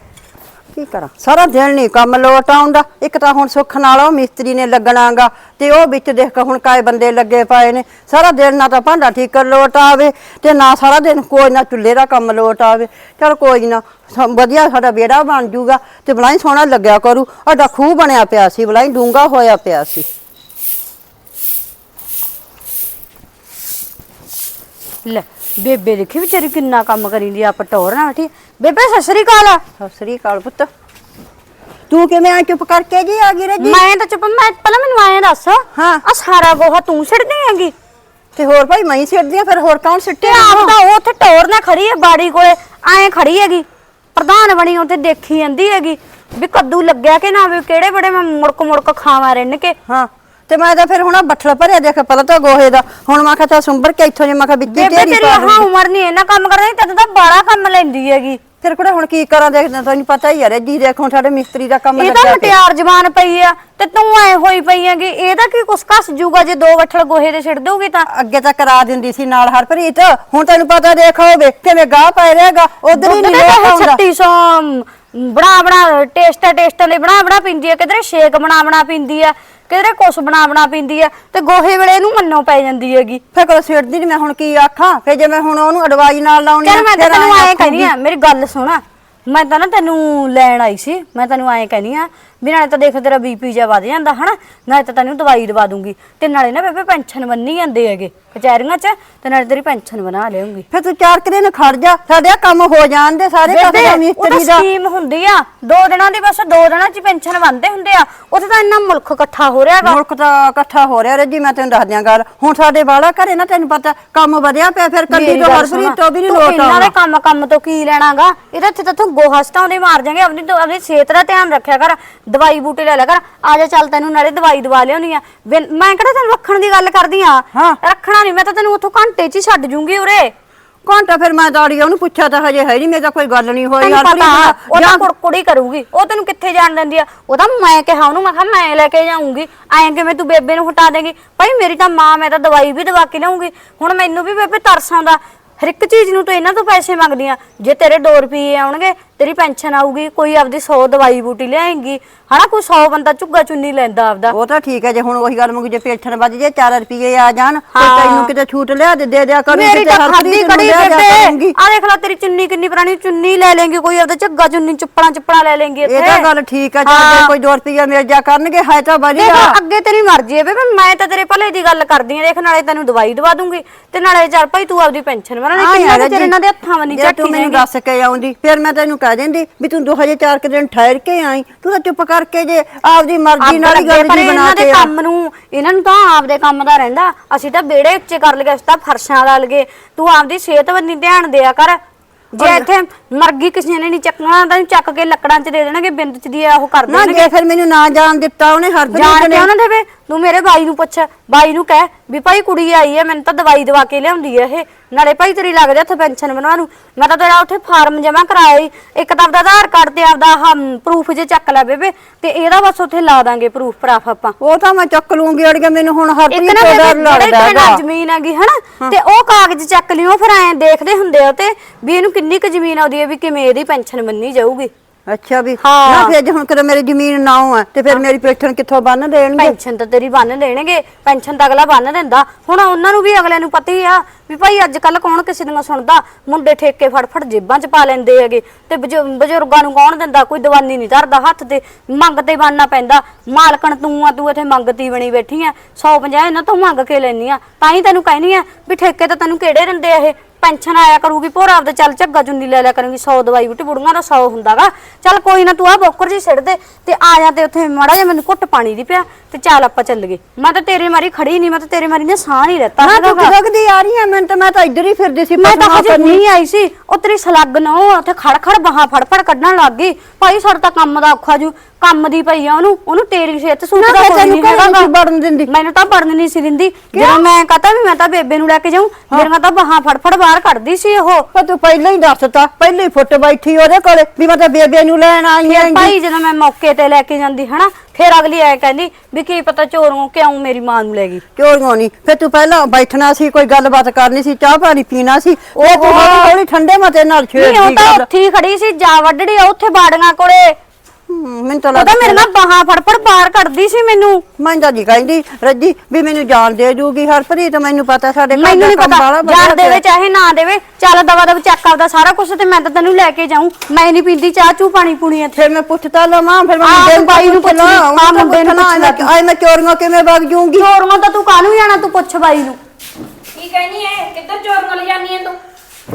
ਕੀ ਕਰਾਂ? ਸਾਰਾ ਦਿਨ ਨਹੀਂ ਕੰਮ ਲੋਟ ਆਉਂਦਾ। ਇੱਕ ਤਾਂ ਹੁਣ ਸੁੱਖ ਨਾਲ ਉਹ ਮਿਸਤਰੀ ਨੇ ਲੱਗਣਾਗਾ ਤੇ ਉਹ ਵਿੱਚ ਦੇਖ ਕੇ ਹੁਣ ਕਾਏ ਬੰਦੇ ਲੱਗੇ ਪਏ ਨੇ। ਸਾਰਾ ਦਿਨ ਨਾ ਤਾਂ ਭਾਂਡਾ ਠੀਕ ਲੋਟ ਆਵੇ ਤੇ ਨਾ ਸਾਰਾ ਦਿਨ ਕੋਈ ਨਾ ਚੁੱਲ੍ਹੇ ਦਾ ਕੰਮ ਲੋਟ ਆਵੇ। ਚਲ ਕੋਈ ਨਾ ਸ- ਵਧੀਆ ਸਾਡਾ ਵਿਹੜਾ ਬਣ ਜੂਗਾ ਤੇ ਬਲਾਈ ਸੋਹਣਾ ਲੱਗਿਆ ਕਰੂ। ਸਾਡਾ ਖੂਹ ਬਣਿਆ ਪਿਆ ਸੀ, ਬਲਾਈ ਡੂੰਗਾ ਹੋਇਆ ਪਿਆ ਸੀ। ਲੈ ਬੇਬੇ ਦੇਖੀ ਵਿਚਾਰੀ ਕਿੰਨਾ ਕੰਮ ਕਰੀਂਦੀ ਆ ਪਟੋਰ ਨਾ ਬੈਠੀ। ਬੇਬੇ ਸਤਿ ਸ੍ਰੀ ਅਕਾਲ। ਸਤਿ ਸ੍ਰੀ ਅਕਾਲ ਪੁੱਤ। ਤੂੰ ਕਿਵੇਂ ਆ ਚੁੱਪ ਕਰਕੇ ਜੀ ਆ ਗਈ ਰੱਜੀ ਮੈਂ ਤਾਂ ਚੁੱਪ ਮੈਂ ਪਹਿਲਾਂ ਮੈਨੂੰ ਆਏ ਦੱਸ ਹਾਂ। ਆ ਸਾਰਾ ਗੋਹਾ ਤੂੰ ਸਿੱਟਦੀ ਹੈਗੀ? ਤੇ ਹੋਰ ਭਾਈ ਮੈਂ ਹੀ ਸਿੱਟਦੀ ਆ ਫਿਰ ਹੋਰ ਕੌਣ ਤੇ ਸਿੱਟੇ ਆਪ ਤਾਂ ਉਹ ਉੱਥੇ ਟੋਰ ਨਾ ਖੜੀ ਹੈ ਬਾੜੀ ਕੋਲੇ ਐਂ ਖੜੀ ਹੈਗੀ। ਪ੍ਰਧਾਨ ਬਣੀ ਉੱਥੇ ਦੇਖੀ ਜਾਂਦੀ ਹੈਗੀ। ਵੀ ਕੱਦੂ ਲੱਗਿਆ ਕਿ ਨਾ ਵੀ ਕਿਹੜੇ ਬੜੇ ਮੈਂ ਮੁੜਕ ਮੁੜਕ ਖਾਵਾਂ ਰਿੰਨ ਕੇ। ਹਾਂ। ਤੇ ਮੈਂ ਤਾਂ ਫਿਰ ਹੁਣ ਆਹ ਬੱਠਲ ਭਰਿਆ ਦੇਖ ਪਹਿਲਾਂ ਤਾਂ ਗੋਹੇ ਦਾ ਹੁਣ ਮੈਂ ਕਿਹਾ ਤਾਂ ਸੁੰਬਰ ਕੇ ਇੱਥੋਂ ਜੇ ਮੈਂ ਕਿਹਾ ਬੇਬੇ ਢੇਰੀ ਤੇਰੀ ਪਾ ਆਹ ਦੂੰਗੀ ਉਮਰ ਨਹੀਂ ਇਹਨਾਂ ਕੰਮ ਕਰਦੀ ਤਦ ਤਾਂ ਬੜਾ ਕੰਮ ਲੈਂਦੀ ਹੈਗੀ। ਫਿਰ ਕੋੜੇ ਹੁਣ ਕੀ ਕਰਾਂ ਦੇਖਦਾ ਤੈਨੂੰ ਪਤਾ ਹੀ ਹੈ ਜੀ ਦੇਖੋ ਸਾਡੇ ਮਿਸਤਰੀ ਦਾ ਕੰਮ ਇਹ ਤਾਂ ਲੱਗਿਆ ਪਿਆ। ਮਟਿਆਰ ਜਵਾਨ ਪਈ ਆ ਤੇ ਤੂੰ ਐ ਹੋਈ ਪਈ ਹੈਗੀ ਇਹਦਾ ਕੀ ਕੁਛ ਕੱਸ ਜੂਗਾ ਜੇ ਦੋ ਵੱਠਲ ਗੋਹੇ ਦੇ ਛਿੜ ਦੋਗੇ ਤਾਂ? ਅੱਗੇ ਤਾਂ ਕਰਾ ਦਿੰਦੀ ਸੀ ਨਾਲ ਹਰਪ੍ਰੀਤ ਹੁਣ ਤੈਨੂੰ ਪਤਾ ਦੇਖੋ ਵੇਖ ਕਿਵੇਂ ਗਾਹ ਪੈ ਰਿਹਾਗਾ ਉਧਰ ਹੀ ਨਹੀਂ ਲੋਕ ਆਉਂਦਾ 3600 ਬਣਾ ਬਣਾ ਟੇਸਟਾ ਟੇਸਟਾਂ ਲਈ ਬਣਾ ਬਣਾ ਪੀਂਦੀ ਆ ਕਿਧਰੇ ਸ਼ੇਕ ਬਣਾ ਬਣਾ ਪੀਂਦੀ ਆ ਕਿਧਰੇ ਕੁਛ ਬਣਾ ਬਣਾ ਪੀਂਦੀ ਆ ਤੇ ਗੋਹੇ ਵੇਲੇ ਇਹਨੂੰ ਮੰਨੋ ਪੈ ਜਾਂਦੀ ਹੈਗੀ। ਫਿਰ ਕੋਲ ਸਿੱਟਦੀ ਨੀ ਮੈਂ ਹੁਣ ਕੀ ਆਖਾਂ? ਫਿਰ ਜੇ ਮੈਂ ਹੁਣ ਉਹਨੂੰ ਅਡਵਾਈ ਨਾਲ ਲਾਉਣੀ ਚਲ ਮੈਂ ਤਾਂ ਤੈਨੂੰ ਐਂ ਐਂ ਕਹਿੰਦੀ ਆ ਮੇਰੀ ਗੱਲ ਸੁਣ ਮੈਂ ਤਾਂ ਨਾ ਤੈਨੂੰ ਲੈਣ ਆਈ ਸੀ ਮੈਂ ਤੈਨੂੰ ਐਂ ਕਹਿੰਦੀ ਆ ਵੀ ਨਾਲੇ ਤਾਂ ਦੇਖ ਤੇਰਾ ਬੀਪੀ ਜਿਹਾ ਵੱਧ ਜਾਂਦਾ ਹਨਾ ਨਾਲੇ ਤਾਂ ਤੈਨੂੰ ਦਵਾਈ ਦਵਾ ਦੂੰਗੀ। ਤੇ ਨਾਲੇ ਨਾ ਬੇਬੇ ਪੈਨਸ਼ਨ ਬੰਨੀ ਜਾਂਦੇ ਹੈਗੇ ਕਚਹਿਰੀਆਂ 'ਚ ਤੇ ਨਾਲੇ ਤੇਰੀ ਪੈਨਸ਼ਨ ਬਣਾ ਲਿਆਉਂਗੀ। ਫਿਰ ਤੂੰ ਚਾਰ ਕੁ ਦਿਨ ਖੜ ਜਾ ਸਾਡੇ ਆਹ ਕੰਮ ਹੋ ਜਾਣ ਦੇ ਸਾਰੇ ਕੰਮ ਦਾ ਬੇਬੇ ਉਹ ਤਾਂ ਮਿਸਤਰੀ ਦਾ ਸਕੀਮ ਹੁੰਦੀ ਆ ਦੋ ਦਿਨਾਂ ਦੀ ਬਸ ਦੋ ਦਿਨਾਂ 'ਚ ਪੈਨਸ਼ਨ ਬੰਦੇ ਹੁੰਦੇ ਆ। ਉੱਥੇ ਤਾਂ ਇੰਨਾ ਮੁਲਕ ਇਕੱਠਾ ਹੋ ਰਿਹਾਗਾ ਮੁਲਕ ਤਾਂ ਇਕੱਠਾ ਹੋ ਰਿਹਾ ਰੱਜੀ ਮੈਂ ਤੈਨੂੰ ਦੱਸ ਦਿਆਂ ਗੱਲ। ਹੁਣ ਸਾਡੇ ਬਾਲਾ ਘਰੇ ਨਾ ਤੈਨੂੰ ਪਤਾ ਕੰਮ ਵਧਿਆ ਪਿਆ ਫਿਰ ਕੱਲੀ ਮੇਰੀ ਤੋਂ ਗੱਲ ਹਰਪ੍ਰੀਤ ਤੋਂ ਵੀ ਨਹੀਂ ਤੂੰ ਲੋਟ ਇਹਨਾਂ ਦੇ ਕੰਮ ਕੰਮ ਤੋਂ ਕੀ ਲੈਣਾਗਾ? ਇਹਦੇ ਇੱਥੇ ਤਾਂ ਤੂੰ ਗੋਹਾ ਸਟਾਉਂਦੇ ਮਾਰ ਜਾਗੇ ਆਪਣੀ ਆਪਣੀ ਸਿਹਤ ਦਾ ਧਿਆਨ ਰੱਖਿਆ ਕਰ। ਦਵਾਈ ਬੂਟੇ ਲੈ ਲਿਆ ਕਰ। ਆ ਜਾ ਚੱਲ ਤੈਨੂੰ ਨਾਲੇ ਦਵਾਈ ਦਵਾ ਲਿਆਉਣੀ ਆ। ਮੈਂ ਕਿਹੜਾ ਤੈਨੂੰ ਰੱਖਣ ਦੀ ਗੱਲ ਕਰਦੀ ਆ? ਹਾਂ। ਰੱਖਣਾ ਨਹੀਂ ਮੈਂ ਤਾਂ ਤੈਨੂੰ ਉੱਥੋਂ ਘੰਟੇ 'ਚ ਹੀ ਛੱਡ ਜੂੰਗੀ ਉਰੇ। ਘੰਟਾ ਫਿਰ ਮੈਂ ਦਾੜੀ ਉਹਨੂੰ ਪੁੱਛਿਆ ਤਾਂ ਹਜੇ ਹੈ ਨਹੀਂ ਮੇਰੇ ਤਾਂ ਕੋਈ ਗੱਲ ਨਹੀਂ ਹੋਈ ਤੈਨੂੰ ਪਤਾ। ਉਹ ਤਾਂ ਕੁੜਕੁੜੀ ਕਰੂਗੀ ਉਹ ਤੈਨੂੰ ਕਿੱਥੇ ਜਾਣ ਦਿੰਦੀ ਆ? ਉਹ ਤਾਂ ਮੈਂ ਕਿਹਾ ਉਹਨੂੰ ਮੈਂ ਕਿਹਾ ਮੈਂ ਲੈ ਕੇ ਜਾਊਂਗੀ। ਐਂ ਕਿਵੇਂ ਤੂੰ ਬੇਬੇ ਨੂੰ ਹਟਾ ਦੇਂਗੀ? ਭਾਈ ਮੇਰੀ ਤਾਂ ਮਾਂ ਮੈਂ ਤਾਂ ਦਵਾਈ ਵੀ ਦਵਾ ਕੇ ਲਿਆਉਂਗੀ ਹੁਣ ਮੈਨੂੰ ਵੀ ਬੇਬੇ ਤਰਸ ਆਉਂਦਾ। ਹਰ ਇੱਕ ਚੀਜ਼ ਨੂੰ ਤਾਂ ਇਹਨਾਂ ਤੋਂ ਪੈਸੇ ਮੰਗਦੀਆਂ ਜੇ ਤੇਰੇ 2 ਰੁਪਏ ਆਉਣਗੇ ਤੇਰੀ ਪੈਨਸ਼ਨ ਆਊਗੀ ਕੋਈ ਆਪਦੀ 100 ਦਵਾਈ ਬੂਟੀ ਲਿਆਏਗੀ ਹਨਾ ਕੋਈ 100 ਬੰਦਾ ਝੁੱਗਾ ਚੁੰਨੀ ਲੈਂਦਾ ਆਪਦਾ ਉਹ ਤਾਂ ਠੀਕ ਹੈ ਜੇ ਹੁਣ ਉਹੀ ਗੱਲ ਮੁੱਕ ਜੇ ਪੇਠਣ ਵੱਜ ਜੇ 4 ਰੁਪਏ ਆ ਜਾਣ ਤੇ ਹਾਂ। ਤੈਨੂੰ ਕਿਤੇ ਛੂਟ ਲਿਆ ਦੇ ਦੇ ਦਿਆ ਕਰੂ ਮੇਰੀ ਤਾਂ ਖਾਦੀ ਕੜੀ ਬੇਬੇ। ਆ ਦੇਖ ਲੈ ਤੇਰੀ ਚੁੰਨੀ ਕਿੰਨੀ ਪੁਰਾਣੀ ਚੁੰਨੀ ਲੈ ਲੇਂਗੇ ਕੋਈ ਆਪਦਾ ਝੱਗਾ ਚੁੰਨੀ ਚੁੱਪਣਾ ਚੁੱਪਣਾ ਲੈ ਲੇਂਗੇ ਇਹ ਤਾਂ ਗੱਲ ਠੀਕ ਹੈ ਜੇ ਹਾਂ। ਕੋਈ 2 ਰੁਪਏ ਮਿਲ ਜਾ ਕਰਨਗੇ ਹੈ ਤਾਂ ਦੇਖ ਵਧੀਆ ਅੱਗੇ ਤੇਰੀ ਮਰਜ਼ੀ ਹੈ ਬੇਬੇ ਮੈਂ ਤਾਂ ਤੇਰੇ ਭਲੇ ਦੀ ਗੱਲ ਕਰਦੀ ਆ ਦੇਖ ਨਾਲੇ ਤੈਨੂੰ ਦਵਾਈ ਦਵਾ ਦੂੰਗੀ ਤੇ ਨਾਲੇ ਚੱਲ ਭਾਈ ਤੂੰ ਆਪਦੀ ਪੈਨਸ਼ਨ ਬਣਾਣੀ ਹਾਂ ਕਿੰਨਾ ਕੁ ਚਿਰ ਇਹਨਾਂ ਦੇ ਹੱਥਾਂ ਵਨੀ ਜੇ ਤੂੰ ਮੈਨੂੰ। ਦੱਸ ਕੇ ਆਉਂਦੀ ਫਿਰ ਮੈਂ ਤੈਨੂੰ ਕਹਿ ਦਿੰਦੀ ਵੀ ਤੂੰ ਦੋ ਹਜੇ ਚਾਰ ਕੁ ਦਿਨ ਠਹਿਰ ਕੇ ਆਈ। ਤੂੰ ਤਾਂ ਚੁੱਪ ਕਰਕੇ ਜੇ ਆਪਦੀ ਮਰਜ਼ੀ ਨਾਲ ਹੀ ਗੱਲ ਜੀ ਬਣਾ ਇਹਨਾਂ ਦੇ ਕੇ ਆ। ਕੰਮ ਨੂੰ। ਇਹਨਾਂ ਨੂੰ ਤਾਂ ਆਪਦੇ ਕੰਮ ਦਾ ਰਹਿੰਦਾ। ਅਸੀਂ ਤਾਂ ਬੇੜੇ ਉੱਚੇ ਕਰ ਲਗੇ ਅਸੀਂ ਤਾਂ ਫਰਸ਼ਾਂ ਲਾ ਲਗੇ ਤੂੰ ਆਪਦੀ ਸਿਹਤ ਵੱਲ ਧਿਆਨ ਦਿਆ ਕਰ। ਜੇ ਇੱਥੇ ਮਰਗੀ ਕਿਸੇ ਨੇ ਨਹੀਂ ਚੱਕਣਾ ਤਾਂ ਚੱਕ ਕੇ ਲੱਕੜਾਂ 'ਚ ਦੇ ਦੇਣਗੇ ਬਿੰਦ 'ਚ ਦੀ ਉਹ ਕਰ ਨਾ ਦੇਣਗੇ। ਜੇ ਫਿਰ ਮੈਨੂੰ ਨਾ ਜਾਣ ਦਿੱਤਾ ਉਹਨੇ ਹਰਪ੍ਰੀਤ ਜਾਣ ਨੇ ਕੇ ਉਹਨਾਂ ਦੇਵੇ। ਤੂੰ ਮੇਰੇ ਬਾਈ ਨੂੰ ਪੁੱਛ। ਬਾਈ ਨੂੰ ਕਹਿ ਵੀ ਭਾਈ ਕੁੜੀ ਆਈ ਹੈ ਮੈਨੂੰ ਤਾਂ ਦਵਾਈ ਦਵਾ ਕੇ ਲਿਆਉਂਦੀ ਹੈ ਇਹ। ਨਾਲੇ ਭਾਈ ਤੇਰੀ ਲੱਗਦੇ ਹੱਥ ਪੈਨਸ਼ਨ ਬਣਵਾ ਨੂੰ। ਮੈਂ ਤਾਂ ਤੇਰਾ ਉੱਥੇ ਫਾਰਮ ਜਮ੍ਹਾਂ ਕਰਾਇਆ ਈ ਇੱਕ ਤਾਂ ਆਪਦਾ ਆਧਾਰ ਕਾਰਡ ਤੇ ਆਪਦਾ ਆਹ ਪ੍ਰੂਫ ਜੇ ਚੱਕ ਲੈ ਬੇਬੇ ਤੇ ਇਹਦਾ ਬਸ ਉੱਥੇ ਲਾ ਦਾਂਗੇ ਪ੍ਰੂਫ ਪ੍ਰਾਫ ਆਪਾਂ। ਉਹ ਤਾਂ ਮੈਂ ਚੱਕ ਲੂੰਗੀ ਅੜੀਏ ਮੈਨੂੰ ਹੁਣ ਇੱਕ ਹਰਪ੍ਰੀਤ ਨਾ ਤੋਂ ਬੇਬੇ ਡਰ ਜਿਹੜੇ ਨਾਲ ਜ਼ਮੀਨ ਹੈਗੀ ਹਨਾ? ਤੇ ਉਹ ਕਾਗਜ਼ ਚੱਕ ਲਿਓ ਫਿਰ ਐਂ ਦੇਖਦੇ ਹੁੰਦੇ ਆ ਤੇ ਵੀ ਇਹਨੂੰ ਕਿੰਨੀ ਕੁ ਜ਼ਮੀਨ ਆਉਂਦੀ ਹੈ ਵੀ ਕਿਵੇਂ ਇਹਦੀ ਪੈਨਸ਼ਨ ਬੰਨੀ ਜਾਊਗੀ। ਅੱਛਾ ਵੀ ਹਾਂ। ਨਾ ਫਿਰ ਜੇ ਹੁਣ ਕਦੇ ਮੇਰੀ ਜ਼ਮੀਨ ਨਾ ਹੈ ਤੇ ਫਿਰ ਮੇਰੀ ਪੇਠਣ ਕਿੱਥੋਂ ਬੰਨ ਦੇਣਗੇ? ਪੈਨਸ਼ਨ ਤਾਂ ਤੇਰੀ ਬੰਨ ਦੇਣਗੇ ਪੈਨਸ਼ਨ ਤਾਂ ਅਗਲਾ ਬੰਨ ਦਿੰਦਾ। ਹੁਣ ਉਹਨਾਂ ਨੂੰ ਵੀ ਅਗਲੇ ਨੂੰ ਪਤਾ ਹੀ ਆ ਵੀ ਭਾਈ ਅੱਜ ਕੱਲ ਕੌਣ ਕਿਸੇ ਦੀਆਂ ਸੁਣਦਾ? ਮੁੰਡੇ ਠੇਕੇ ਫੜ ਫੜ ਜੇਬਾਂ 'ਚ ਪਾ ਲੈਂਦੇ ਹੈਗੇ ਤੇ ਬਜ਼ੁ- ਬਜ਼ੁਰਗਾਂ ਨੂੰ ਕੌਣ ਦਿੰਦਾ? ਕੋਈ ਦਵਾਨੀ ਨਹੀਂ ਧਰਦਾ ਹੱਥ ਤੇ ਮੰਗ ਤੇ ਬੰਨਣਾ ਪੈਂਦਾ। ਮਾਲਕਣ ਤੂੰ ਆ ਤੂੰ ਇੱਥੇ ਮੰਗਤੀ ਬਣੀ ਬੈਠੀ ਆ। 150 ਇਹਨਾਂ ਤੋਂ ਮੰਗ ਕੇ ਲੈਣੀ ਆ। ਤਾਂ ਹੀ ਤੈਨੂੰ ਕਹਿਨੀ ਆ ਵੀ ਠੇਕੇ ਤਾਂ ਤੈਨੂੰ ਕਿਹੜੇ ਦਿੰਦੇ ਆ ਇਹ? ਪੈਨਸ਼ਨ ਆਇਆ ਕਰੂਗੀ ਭੋਰਾ ਆਪਦਾ ਚੱਲ ਝੱਗਾ ਚੁੰਨੀ ਲੈ ਲਿਆ ਕਰੂਗੀ 100 ਦਵਾਈ ਬੂਟੀ ਬੁੜੀਆਂ ਦਾ 100 ਹੁੰਦਾਗਾ। ਚੱਲ ਕੋਈ ਨਾ ਤੂੰ ਆ ਬੋਕਰ ਜੀ ਸਿੱਟ ਦੇ ਤੇ ਆ ਜਾ ਤੇ ਉੱਥੇ ਮਾੜਾ ਜਿਹਾ ਮੈਨੂੰ ਘੁੱਟ ਪਾਣੀ ਦੀ ਪਿਆ ਤੇ ਚੱਲ ਆਪਾਂ ਚੱਲ ਗਏ ਮੈਂ ਤਾਂ ਤੇਰੇ ਮਾਰੀ ਖੜੀ ਨਹੀਂ ਮੈਂ ਤਾਂ ਤੇਰੇ ਮਾਰੀ ਨੇ ਸਾਹ ਨਹੀਂ ਨਾ ਹੈਗਾ ਤੂੰ ਕਿਹਦੀ ਆ ਰਹੀ ਹੈ ਮੈਂ ਤਾਂ ਮੈਂ ਤਾਂ ਇੱਧਰ ਹੀ ਫਿਰਦੀ ਸੀ ਮੈਂ ਤਾਂ ਹਜੇ। ਨਹੀਂ ਆਈ ਸੀ ਉਹ ਤੇਰੀ ਸਲੱਗ ਨਾ ਉਹ ਉੱਥੇ ਖੜ ਖੜ ਬਾਹਾਂ ਫੜ ਫੜ ਕੱਢਣ ਲੱਗ ਗਈ। ਭਾਈ ਸਾਡਾ ਤਾਂ ਕੰਮ ਦਾ ਔਖਾ ਜੂ। ਕੰਮ ਦੀ ਪਈ ਆ ਉਹਨੂੰ ਉਹਨੂੰ ਤੇਰੀ ਸੂਟ ਨਾ ਦਾ ਫਿਰ ਕੋਈ ਤੈਨੂੰ ਨਹੀਂ ਘਰੇ ਹੈਗਾ ਨਹੀਂ ਵੜਨ ਦਿੰਦੀ। ਮੈਨੂੰ ਤਾਂ ਪੜਨ ਨਹੀਂ ਸੀ ਦਿੰਦੀ। ਜਦੋਂ ਮੈਂ ਕਹਤਾ ਵੀ ਮੈਂ ਤਾਂ ਬੇਬੇ ਨੂੰ ਲੈ ਕੇ ਜਾਊਂ ਮੇਰੀਆਂ ਤਾਂ ਬਾਹਾਂ ਫੜ ਫੜ ਬਾਹਰ ਕੱਢਦੀ ਸੀ ਉਹ। ਪਰ ਤੂੰ ਪਹਿਲਾਂ ਹੀ ਦੱਸਤਾ ਪਹਿਲਾਂ ਹੀ ਫੁੱਟ ਬੈਠੀ ਉਹਦੇ ਕੋਲੇ ਵੀ ਮੈਂ ਤਾਂ ਬੇਬੇ ਨੂੰ ਲੈਣ ਆਈ ਆਂ ਭਾਈ ਜਦੋਂ ਮੈਂ ਮੌਕੇ ਤੇ ਲੈ ਕੇ ਜਾਂਦੀ ਹਨਾ ਫਿਰ ਅਗਲੀ ਐ ਕਹਿੰਦੀ ਵੀ ਕੀ ਪਤਾ ਚੋਰੋਂ ਕਿਉਂ ਮੇਰੀ ਮਾਂ ਨੂੰ ਲੈ ਗਈ। ਚੋਰੀਆਂ ਨਹੀਂ। ਫਿਰ ਤੂੰ ਪਹਿਲਾਂ ਬੈਠਣਾ ਸੀ ਕੋਈ ਗੱਲਬਾਤ ਕਰਨੀ ਸੀ ਚਾਹ ਪਾਣੀ ਪੀਣਾ ਸੀ ਉਹ ਤੂੰ ਹੌਲੀ ਹੌਲੀ ਠੰਡੇ ਮਤੇ ਨਾਲ ਨਹੀਂ ਉਹ ਛੇੜਦੀ ਤਾਂ ਗੱਲ। ਉੱਥੇ ਹੀ ਖੜੀ ਸੀ ਜਾ ਵੱਢੜੀ ਆ ਉੱਥੇ ਬਾੜੀਆਂ ਕੋਲੇ। ਮੈਨੂੰ ਤਾਂ ਮੇਰੇ ਨਾਲ ਬਾਹਾਂ ਫੜ ਫੜ ਬਾਹਰ ਕੱਢਦੀ ਸੀ ਮੈਨੂੰ। ਮੈਂ ਤਾਂ ਜੀ ਕਹਿੰਦੀ ਰੱਜੀ ਵੀ ਮੈਨੂੰ ਜਾਣ ਦੇ ਜੂਗੀ ਹਰਪ੍ਰੀਤ ਮੈਨੂੰ ਪਤਾ ਸਾਡੇ ਘਰ ਮੈਨੂੰ ਦਾ ਨਹੀਂ ਕੰਮ ਪਤਾ। ਵਧਿਆ ਜਾਣ ਦੇਵੇ। ਚਾਹੇ ਨਾ ਦੇਵੇ ਚੱਲ ਦਵਾ ਦਵ ਚੱਕ ਆਪਦਾ ਸਾਰਾ ਕੁਝ ਤੇ ਮੈਂ ਤਾਂ ਤੈਨੂੰ ਲੈ ਕੇ ਜਾਊਂ। ਮੈਂ ਨਹੀਂ ਪੀਂਦੀ ਚਾਹ ਚੂ ਪਾਣੀ ਪੂਣੀ ਇੱਥੇ। ਫਿਰ ਮੈਂ ਪੁੱਛਤਾ ਲਵਾਂ ਫਿਰ ਮੈਂ ਆਹ, ਮੁੰਡੇ ਤੂੰ ਬਾਈ ਨੂੰ ਪੁੱਛ ਲਈ, ਲਾਂ, ਆਹ, ਉਹਨੂੰ ਮੁੰਡੇ ਨੂੰ ਪੁੱਛਣਾ, ਪੁੱਛ ਲੈ। ਆਏ ਮੈਂ ਚੋਰੀਆਂ ਕਿਵੇਂ ਵਗ ਜੂੰਗੀ? ਚੋਰੀਆਂ ਤਾਂ ਤੂੰ ਕਾਹਨੂੰ ਜਾਣਾ ਤੂੰ ਪੁੱਛ ਬਾਈ ਨੂੰ। ਕੀ ਕਹਿਨੀ ਐ? ਕਿੱਧਰ ਚੋਰ ਮਿਲ ਜਾਨੀ ਐ ਤੂੰ?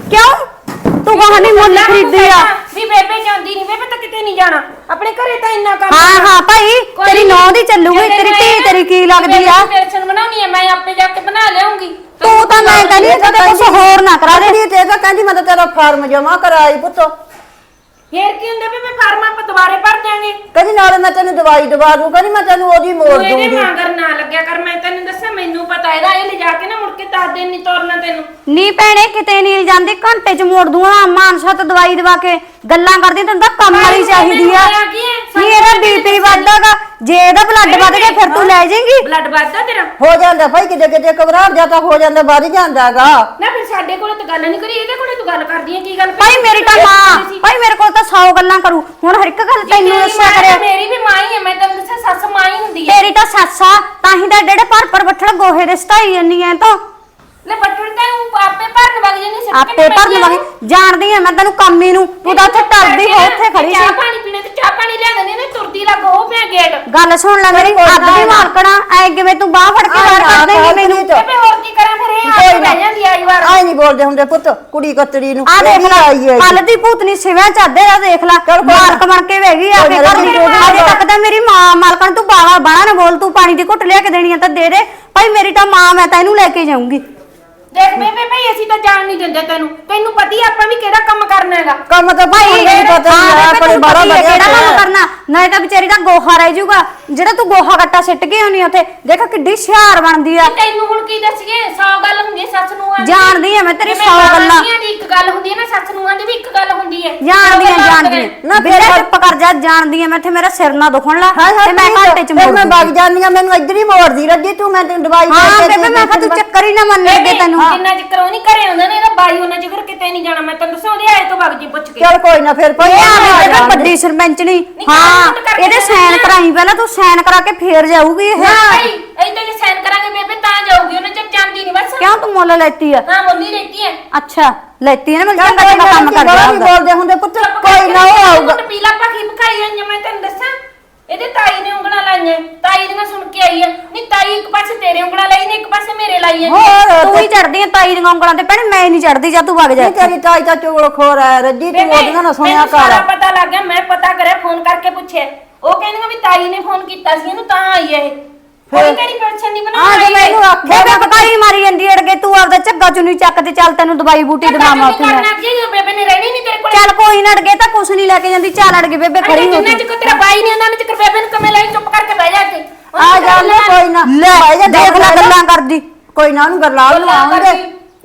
ਕਿਉਂ? ਤੂੰ ਕਹਾਣੀ ਮੁੱਲ ਖਰੀਦੀ ਆ ਵੀ ਬੇਬੇ ਜਾਂਦੀ ਨਹੀਂ ਬੇਬੇ ਤਾਂ ਕਿਤੇ ਨਹੀਂ ਜਾਣਾ। ਆਪਣੇ ਘਰੇ ਤਾਂ ਇੰਨਾ ਕੰਮ ਹਾਂ ਹਾਂ ਭਾਈ ਤੇਰੀ ਨੀ। ਦੀ ਚੱਲੂਗੀ ਤੇਰੀ ਧੀ ਤੇਰੀ ਕੀ ਲੱਗਦੀ ਆ? ਪੈਨਸ਼ਨ ਬਣਾਉਣੀ ਐ ਮੈਂ ਆਪੇ ਜਾ ਕੇ ਬਣਾ ਲਿਆਉਂਗੀ। ਤੂੰ ਤਾਂ ਮੈਂ ਕਹਿੰਦੀ ਕਦੇ ਕੁਝ ਹੋਰ ਨਾ ਕਰਾ ਦੇ। ਤੇ ਇਹ ਤਾਂ ਕਹਿੰਦੀ ਮੈਂ ਤਾਂ ਤੇਰਾ ਫਾਰਮ ਜਮਾ ਕਰਾਈ ਪੁੱਤ। ਫੇਰ ਕੀ ਹੁੰਦਾ ਬੇਬੇ ਫਾਰਮ ਆਪਾਂ ਦੁਬਾਰੇ ਭਰ ਦਿਆਂਗੇ ਕਹਿੰਦੀ ਨਾਲੇ ਮੈਂ ਤੈਨੂੰ ਦਵਾਈ ਦਵਾ ਦੂੰ ਕਹਿੰਦੀ ਮੈਂ ਤੈਨੂੰ ਉਹਦੀ ਮੋੜ ਤੂੰ ਇਹਦੇ ਦੂੰਗੀ। ਮਗਰ ਨਾ ਲੱਗਿਆ ਕਰ ਮੈਂ ਤੈਨੂੰ ਦੱਸਾਂ ਮੈਨੂੰ ਪਤਾ ਇਹਦਾ ਇਹ ਲਿਜਾ ਕੇ ਨਾ ਮੁੜ ਕੇ ਦੱਸ ਦਿਨ ਨਹੀਂ ਤੋਰਨਾ ਤੈਨੂੰ। ਨੀ ਭੈਣੇ ਕਿਤੇ ਨਹੀਂ ਜਾਂਦੀ ਘੰਟੇ ਚ ਮੋੜ ਦੂੰਗਾ ਮਾਨਸਾ ਤੋਂ ਦਵਾਈ ਦਵਾ ਕੇ। ਗੱਲਾਂ ਕਰਦੀ ਤੈਨੂੰ ਤਾਂ ਕੰਮ ਵਾਲੀ ਚਾਹੀਦੀ ਆ। ਹੋਇਆ ਕੀ ਹੈ? ਨੀ ਇਹਦਾ ਬੀਪੀ ਵੱਧਦਾਗਾ ਜੇ ਇਹਦਾ ਬਲੱਡ ਵੱਧ ਗਿਆ ਫਿਰ ਤੂੰ ਲੈ ਜਾਏਂਗੀ। ਬਲੱਡ ਵੱਧਦਾ ਤੇਰਾ? ਹੋ ਜਾਂਦਾ ਭਾਈ ਕਿਤੇ ਕਿਤੇ ਘਬਰਾਹਟ ਜਾਂ ਤਾਂ ਹੋ ਜਾਂਦਾ ਵੱਧ ਜਾਂਦਾਗਾ ਨਾ ਫਿਰ ਸਾਡੇ ਕੋਲ ਤਾਂ ਗੱਲ ਨਹੀਂ ਕਰੀ ਇਹਦੇ ਕੋਲੇ ਤੂੰ ਗੱਲ ਕਰਦੀ ਹੈ ਕੀ ਗੱਲ ਭਾਈ ਮੇਰੀ ਤਾਂ ਮਾਂ ਭਾਈ ਮੇਰੇ ਕੋਲ ਤਾਂ 100 ਗੱਲਾਂ ਕਰੂ। ਹੁਣ ਹਰ ਇੱਕ ਗੱਲ ਤੈਨੂੰ ਦੱਸਿਆ ਕਰਿਆ। ਮੇਰੀ ਵੀ ਮਾਂ ਹੀ ਹੈ ਮੈਂ ਤੈਨੂੰ ਦੱਸਾਂ ਸੱਸ ਮਾਂ ਹੀ ਹੁੰਦੀ ਹੈ। ਤੇਰੀ ਤਾਂ ਸੱਸ ਆ ਤਾਂ ਹੀ ਤਾਂ ਡੇੜੇ ਪਰ ਪਰ ਬੱਠਲ ਗੋਹੇ ਦੇ ਸਟਾਈ ਜੰਨੀ ਐ ਤਾਂ। ਲੈ ਬੱਟਣ ਤਾਂ ਉਹ ਆਪੇ ਭਰਨ ਵਗ ਜਾਂਦੀ ਸਿੱਟ ਆਪੇ ਭਰਨ ਵਾਲੀ ਜਾਣਦੀ ਐ ਮੈਂ ਤੈਨੂੰ ਕੰਮੀ ਨੂੰ ਤੂੰ ਤਾਂ ਉੱਥੇ ਟਲਦੀ ਹੋ ਉੱਥੇ ਖੜੀ ਚਾਹ ਸੀ। ਪਾਣੀ ਪੀਣੇ ਤੇ ਚਾਹ ਪਾਣੀ ਲਿਆ ਦਿੰਦੀ ਨੇ ਤੁਰਦੀ ਲੱਗ ਉਹ ਪਿਆ ਗੇਟ। ਗੱਲ ਸੁਣ ਲੈ ਮੇਰੀ ਅੱਗ ਦੀ ਮਾਲਕਣਾ ਐ ਕਿਵੇਂ ਤੂੰ ਬਾਹ ਫੜ ਕੇ ਬਾਹਰ ਕੱਢ ਦੇਂਗੀ ਮੈਨੂੰ? ਬੇਬੇ ਹੋਰ ਕੀ ਕਰਾਂ ਫਿਰ ਇਹ ਆ ਕੇ ਬਹਿ ਜਾਂਦੀ ਆਈ ਵਾਰ। ਆਈ ਨਹੀਂ ਬੋਲਦੇ ਹੁੰਦੇ ਪੁੱਤ ਕੁੜੀ ਕਤਰੀ ਨੂੰ। ਆ ਇਹ ਦੇਖ ਵੀ ਲੈ ਆਈ ਹੈ ਕੱਲ ਦੀ ਭੂਤਨੀ ਸਿਵਿਆਂ ਚਾਦੇ ਆ ਦੇਖ ਲੈ। ਮਾਲਕ ਬਣ ਕੇ ਆ ਘਰ ਦੀ। ਅਜੇ ਤੱਕ ਤਾਂ ਮੇਰੀ ਮਾਂ ਮਾਲਕਣ ਤੂੰ ਬਾਵਾ ਬਾਣਾ ਨਾ ਬੋਲ ਤੂੰ ਪਾਣੀ ਦੀ ਘੁੱਟ ਲਿਆ ਕੇ ਦੇਣੀ ਆ ਤਾਂ ਦੇ ਦੇ। ਭਾਈ ਮੇਰੀ ਤਾਂ ਮਾਂ ਮੈਂ ਤਾਂ ਇਹਨੂੰ ਲੈ ਕੇ ਜਾਊਂਗੀ। ਦੇਖ ਬੇਬੇ ਭਾਈ ਅਸੀਂ ਤਾਂ ਜਾਣ ਨਹੀਂ ਦਿੰਦੇ ਤੈਨੂੰ। ਤੈਨੂੰ ਪਤਾ ਹੀ ਆ ਆਪਾਂ ਵੀ ਕਿਹੜਾ ਕੰਮ ਕਰਨਾ ਹੈਗਾ। ਕੰਮ ਤਾਂ ਭਾਈ ਨਹੀਂ ਪਤਾ ਹਾਂ, ਆਪਣੇ ਤੈਨੂੰ ਬੜਾ ਹੀ ਹੈ ਵਧੀਆ ਕਿਹੜਾ ਕੰਮ ਕਰਨਾ। ਨਹੀਂ ਤਾਂ ਵਿਚਾਰੀ ਦਾ ਗੋਹਾ ਰਹਿ ਜਾਊਗਾ। ਜਿਹੜਾ ਤੂੰ ਗੋਹਾ ਗੱਟਾ ਸਿੱਟ ਕੇ ਆਉਣੀ ਉੱਥੇ ਦੇਖ ਕਿੱਡੀ ਹੁਸ਼ਿਆਰ ਬਣਦੀ ਆ। ਤੈਨੂੰ ਹੁਣ ਕੀ ਦੱਸੀਏ? 100 ਗੱਲ ਹੁੰਦੀ ਹੈ ਸੱਸ ਨੂੰ ਆਂਦੀ ਜਾਣਦੀ ਆ ਮੈਂ ਤੇਰੀ ਜਿਵੇਂ 100 ਗੱਲਾਂ। ਦੀ ਇੱਕ ਗੱਲ ਹੁੰਦੀ ਹੈ ਨਾ ਸੱਸ ਨੂੰ ਆਂਦੀ ਵੀ ਇੱਕ ਗੱਲ ਹੁੰਦੀ ਹੈ ਜਾਣਦੀ ਆ ਜਾਣਦੀ ਨੇ। ਆ ਬਿੱਲੇ ਚੁੱਪ ਕਰ ਜਾ ਜਾਣਦੀ ਆ ਮੈਂ ਇੱਥੇ ਮੇਰਾ ਸਿਰ ਨਾ ਦੁਖਣ ਲਾ। ਤੇ ਮੈਂ ਘੰਟੇ ਚ ਫਿਰ ਮੁੜ ਮੈਂ। ਵਗ ਜਾਂਦੀ ਆ ਮੈਨੂੰ ਇੱਧਰ ਹੀ ਮੋੜਦੀ ਰੱਜੀ ਤੂੰ ਮੈਂ ਤੈਨੂੰ ਦਵਾਈ ਹਾਂ ਦੇ ਕੇ ਬੇਬੇ ਮੈਂ ਕਿਹਾ ਤੂੰ ਚੱਕਰ ਹੀ ਨਾ ਮੰਨ ਲੱਗੇ ਤੈਨੂੰ। ਜਿੰਨਾ ਚਿਰ ਉਹ ਨਹੀਂ ਘਰੇ ਆਉਂਦਾ ਨਾ ਇਹਦਾ ਬਾਈ ਉਹਨਾਂ ਚਿਰ ਕਿਤੇ ਨਹੀਂ ਜਾਣਾ। ਮੈਂ ਤੈਨੂੰ ਦੱਸਾਂ ਉਹਦੇ ਆਏ ਤੋਂ ਵਗ ਜੀ ਪੁੱਛ ਕੇ। ਚੱਲ ਕੋਈ ਨਾ ਫਿਰ ਭਾਈ ਇਹ ਆਵੇ ਦੇ। ਵੱਡੀ ਸਰਪੰਚਣੀ ਨਹੀਂ, ਹਾਂ ਕੰਮ ਕਰਕੇ ਇਹਦੇ ਸਾਈਨ। ਕਰਾਈ ਪਹਿਲਾਂ ਤੂੰ ਸਾਈਨ ਕਰਾ ਕੇ ਫੇਰ ਜਾਊਗੀ ਇਹ। ਭਾਈ ਇੱਥੇ ਜੇ ਸਾਈਨ ਕਰਾਂਗੇ ਬੇਬੇ ਤਾਂ ਜਾਊਗੀ ਉਹਨਾਂ ਚਿਰ ਜਾਂਦੀ ਨਹੀਂ ਬਸ। ਕਿਉਂ ਤੂੰ ਮੁੱਲ ਲੈਤੀ ਆ? ਹਾਂ ਮੰਮੀ ਰਹਿਤੀ ਹੈ ਅੱਛਾ ਲੈਤੀ ਆ ਨਾ ਮੈਂ ਚੰਗਾ ਚੰਗਾ ਕੰਮ ਕਰ ਬੋਲਦੇ ਹੁੰਦੇ ਪੁੱਤ? ਕੋਈ ਨਾ ਉਹ ਆਊਗਾ। ਪੀਲਾ ਪਖੀ ਭਕਾਈ ਹੋਈ ਮੈਂ ਤੈਨੂੰ ਦੱਸਾਂ। ਇਹਦੇ ਤਾਈ ਨੇ ਉਂਗਲਾਂ ਲਾਈਆਂ ਤਾਈ ਦੀਆਂ ਸੁਣ ਕੇ ਆਈ ਆ। ਨਹੀਂ ਤਾਈ ਇੱਕ ਪਾਸੇ ਤੇਰੇ ਉਂਗਲਾਂ ਲਾਈ ਨੇ ਇੱਕ ਪਾਸੇ ਮੇਰੇ ਲਾਈ ਆ। ਹੋਰ ਤੂੰ ਹੀ ਚੜਦੀ ਆ ਤਾਈ ਦੀਆਂ ਉਂਗਲਾਂ ਤੇ ਭੈਣ ਮੈਂ ਨਹੀਂ ਚੜਦੀ ਜਾ ਤੂੰ ਵਗ ਜਾ ਨਹੀਂ ਤੇਰੀ ਤਾਈ ਤਾਂ ਚੁਗਲ ਖੋਰ ਹੈ ਰੱਜੀ ਤੂੰ ਉਹਦੀਆਂ ਨਾ ਸੁਣਿਆ ਮੈਨੂੰ ਸਾਰਾ ਕਰ ਪਤਾ ਲੱਗ ਗਿਆ ਮੈਂ ਪਤਾ ਕਰਿਆ ਫੋਨ ਕਰਕੇ ਪੁੱਛਿਆ। ਉਹ ਕਹਿੰਦੀਆਂ ਵੀ ਤਾਈ ਨੇ ਫੋਨ ਕੀਤਾ ਸੀ ਇਹਨੂੰ ਤਾਂ ਆਈ ਹੈ ਇਹ। ਕੋਈ ਤੇਰੀ ਪੈਨਸ਼ਨ ਨਹੀਂ ਆ ਬਣਾਉਣੀ ਜੇ ਮੈਨੂੰ ਆਖਿਆ ਬੇਬੇ ਪਕਾਈ ਮਾਰੀ ਜਾਂਦੀ ਅੜਗੇ ਤੂੰ ਆਪਦਾ ਝੱਗਾ ਚੁੰਨੀ ਚੱਕ ਤੇ ਚੱਲ ਤੈਨੂੰ ਦਵਾਈ ਬੂਟੀ ਦਵਾਵਾਂ ਉੱਥੇ ਮੈਂ। ਕਰਨਾ ਕੀ ਬੇਬੇ ਨੇ ਰਹਿਣੀ ਨਹੀਂ ਤੇਰੇ ਕੋਲ। ਚੱਲ ਕੋਈ ਨਾ ਅੜਗੇ ਤਾਂ ਕੁਛ ਨਹੀਂ ਲੈ ਕੇ ਜਾਂਦੀ ਚੱਲ ਅੜਗੇ ਬੇਬੇ ਖੜੀ ਹੋ ਜਿੰਨਾ ਕੇ ਚਿਰ ਤੇਰਾ ਬਾਈ ਨਹੀਂ ਉਹਨਾਂ ਚਿਰ ਬੇਬੇ ਨੂੰ ਕਮੇ ਲਈ ਚੁੱਪ ਕਰਕੇ ਬਹਿ ਜਾ ਕੇ ਆ ਜਾ ਕੋਈ ਨਾ ਲੈ ਜੀ ਦੇਖ ਲੈ ਗੱਲਾਂ ਕਰਦੀ। ਕੋਈ ਨਾ ਉਹਨੂੰ ਗੱਲਾਂ ਨੂੰ ਆਉਂਦੇ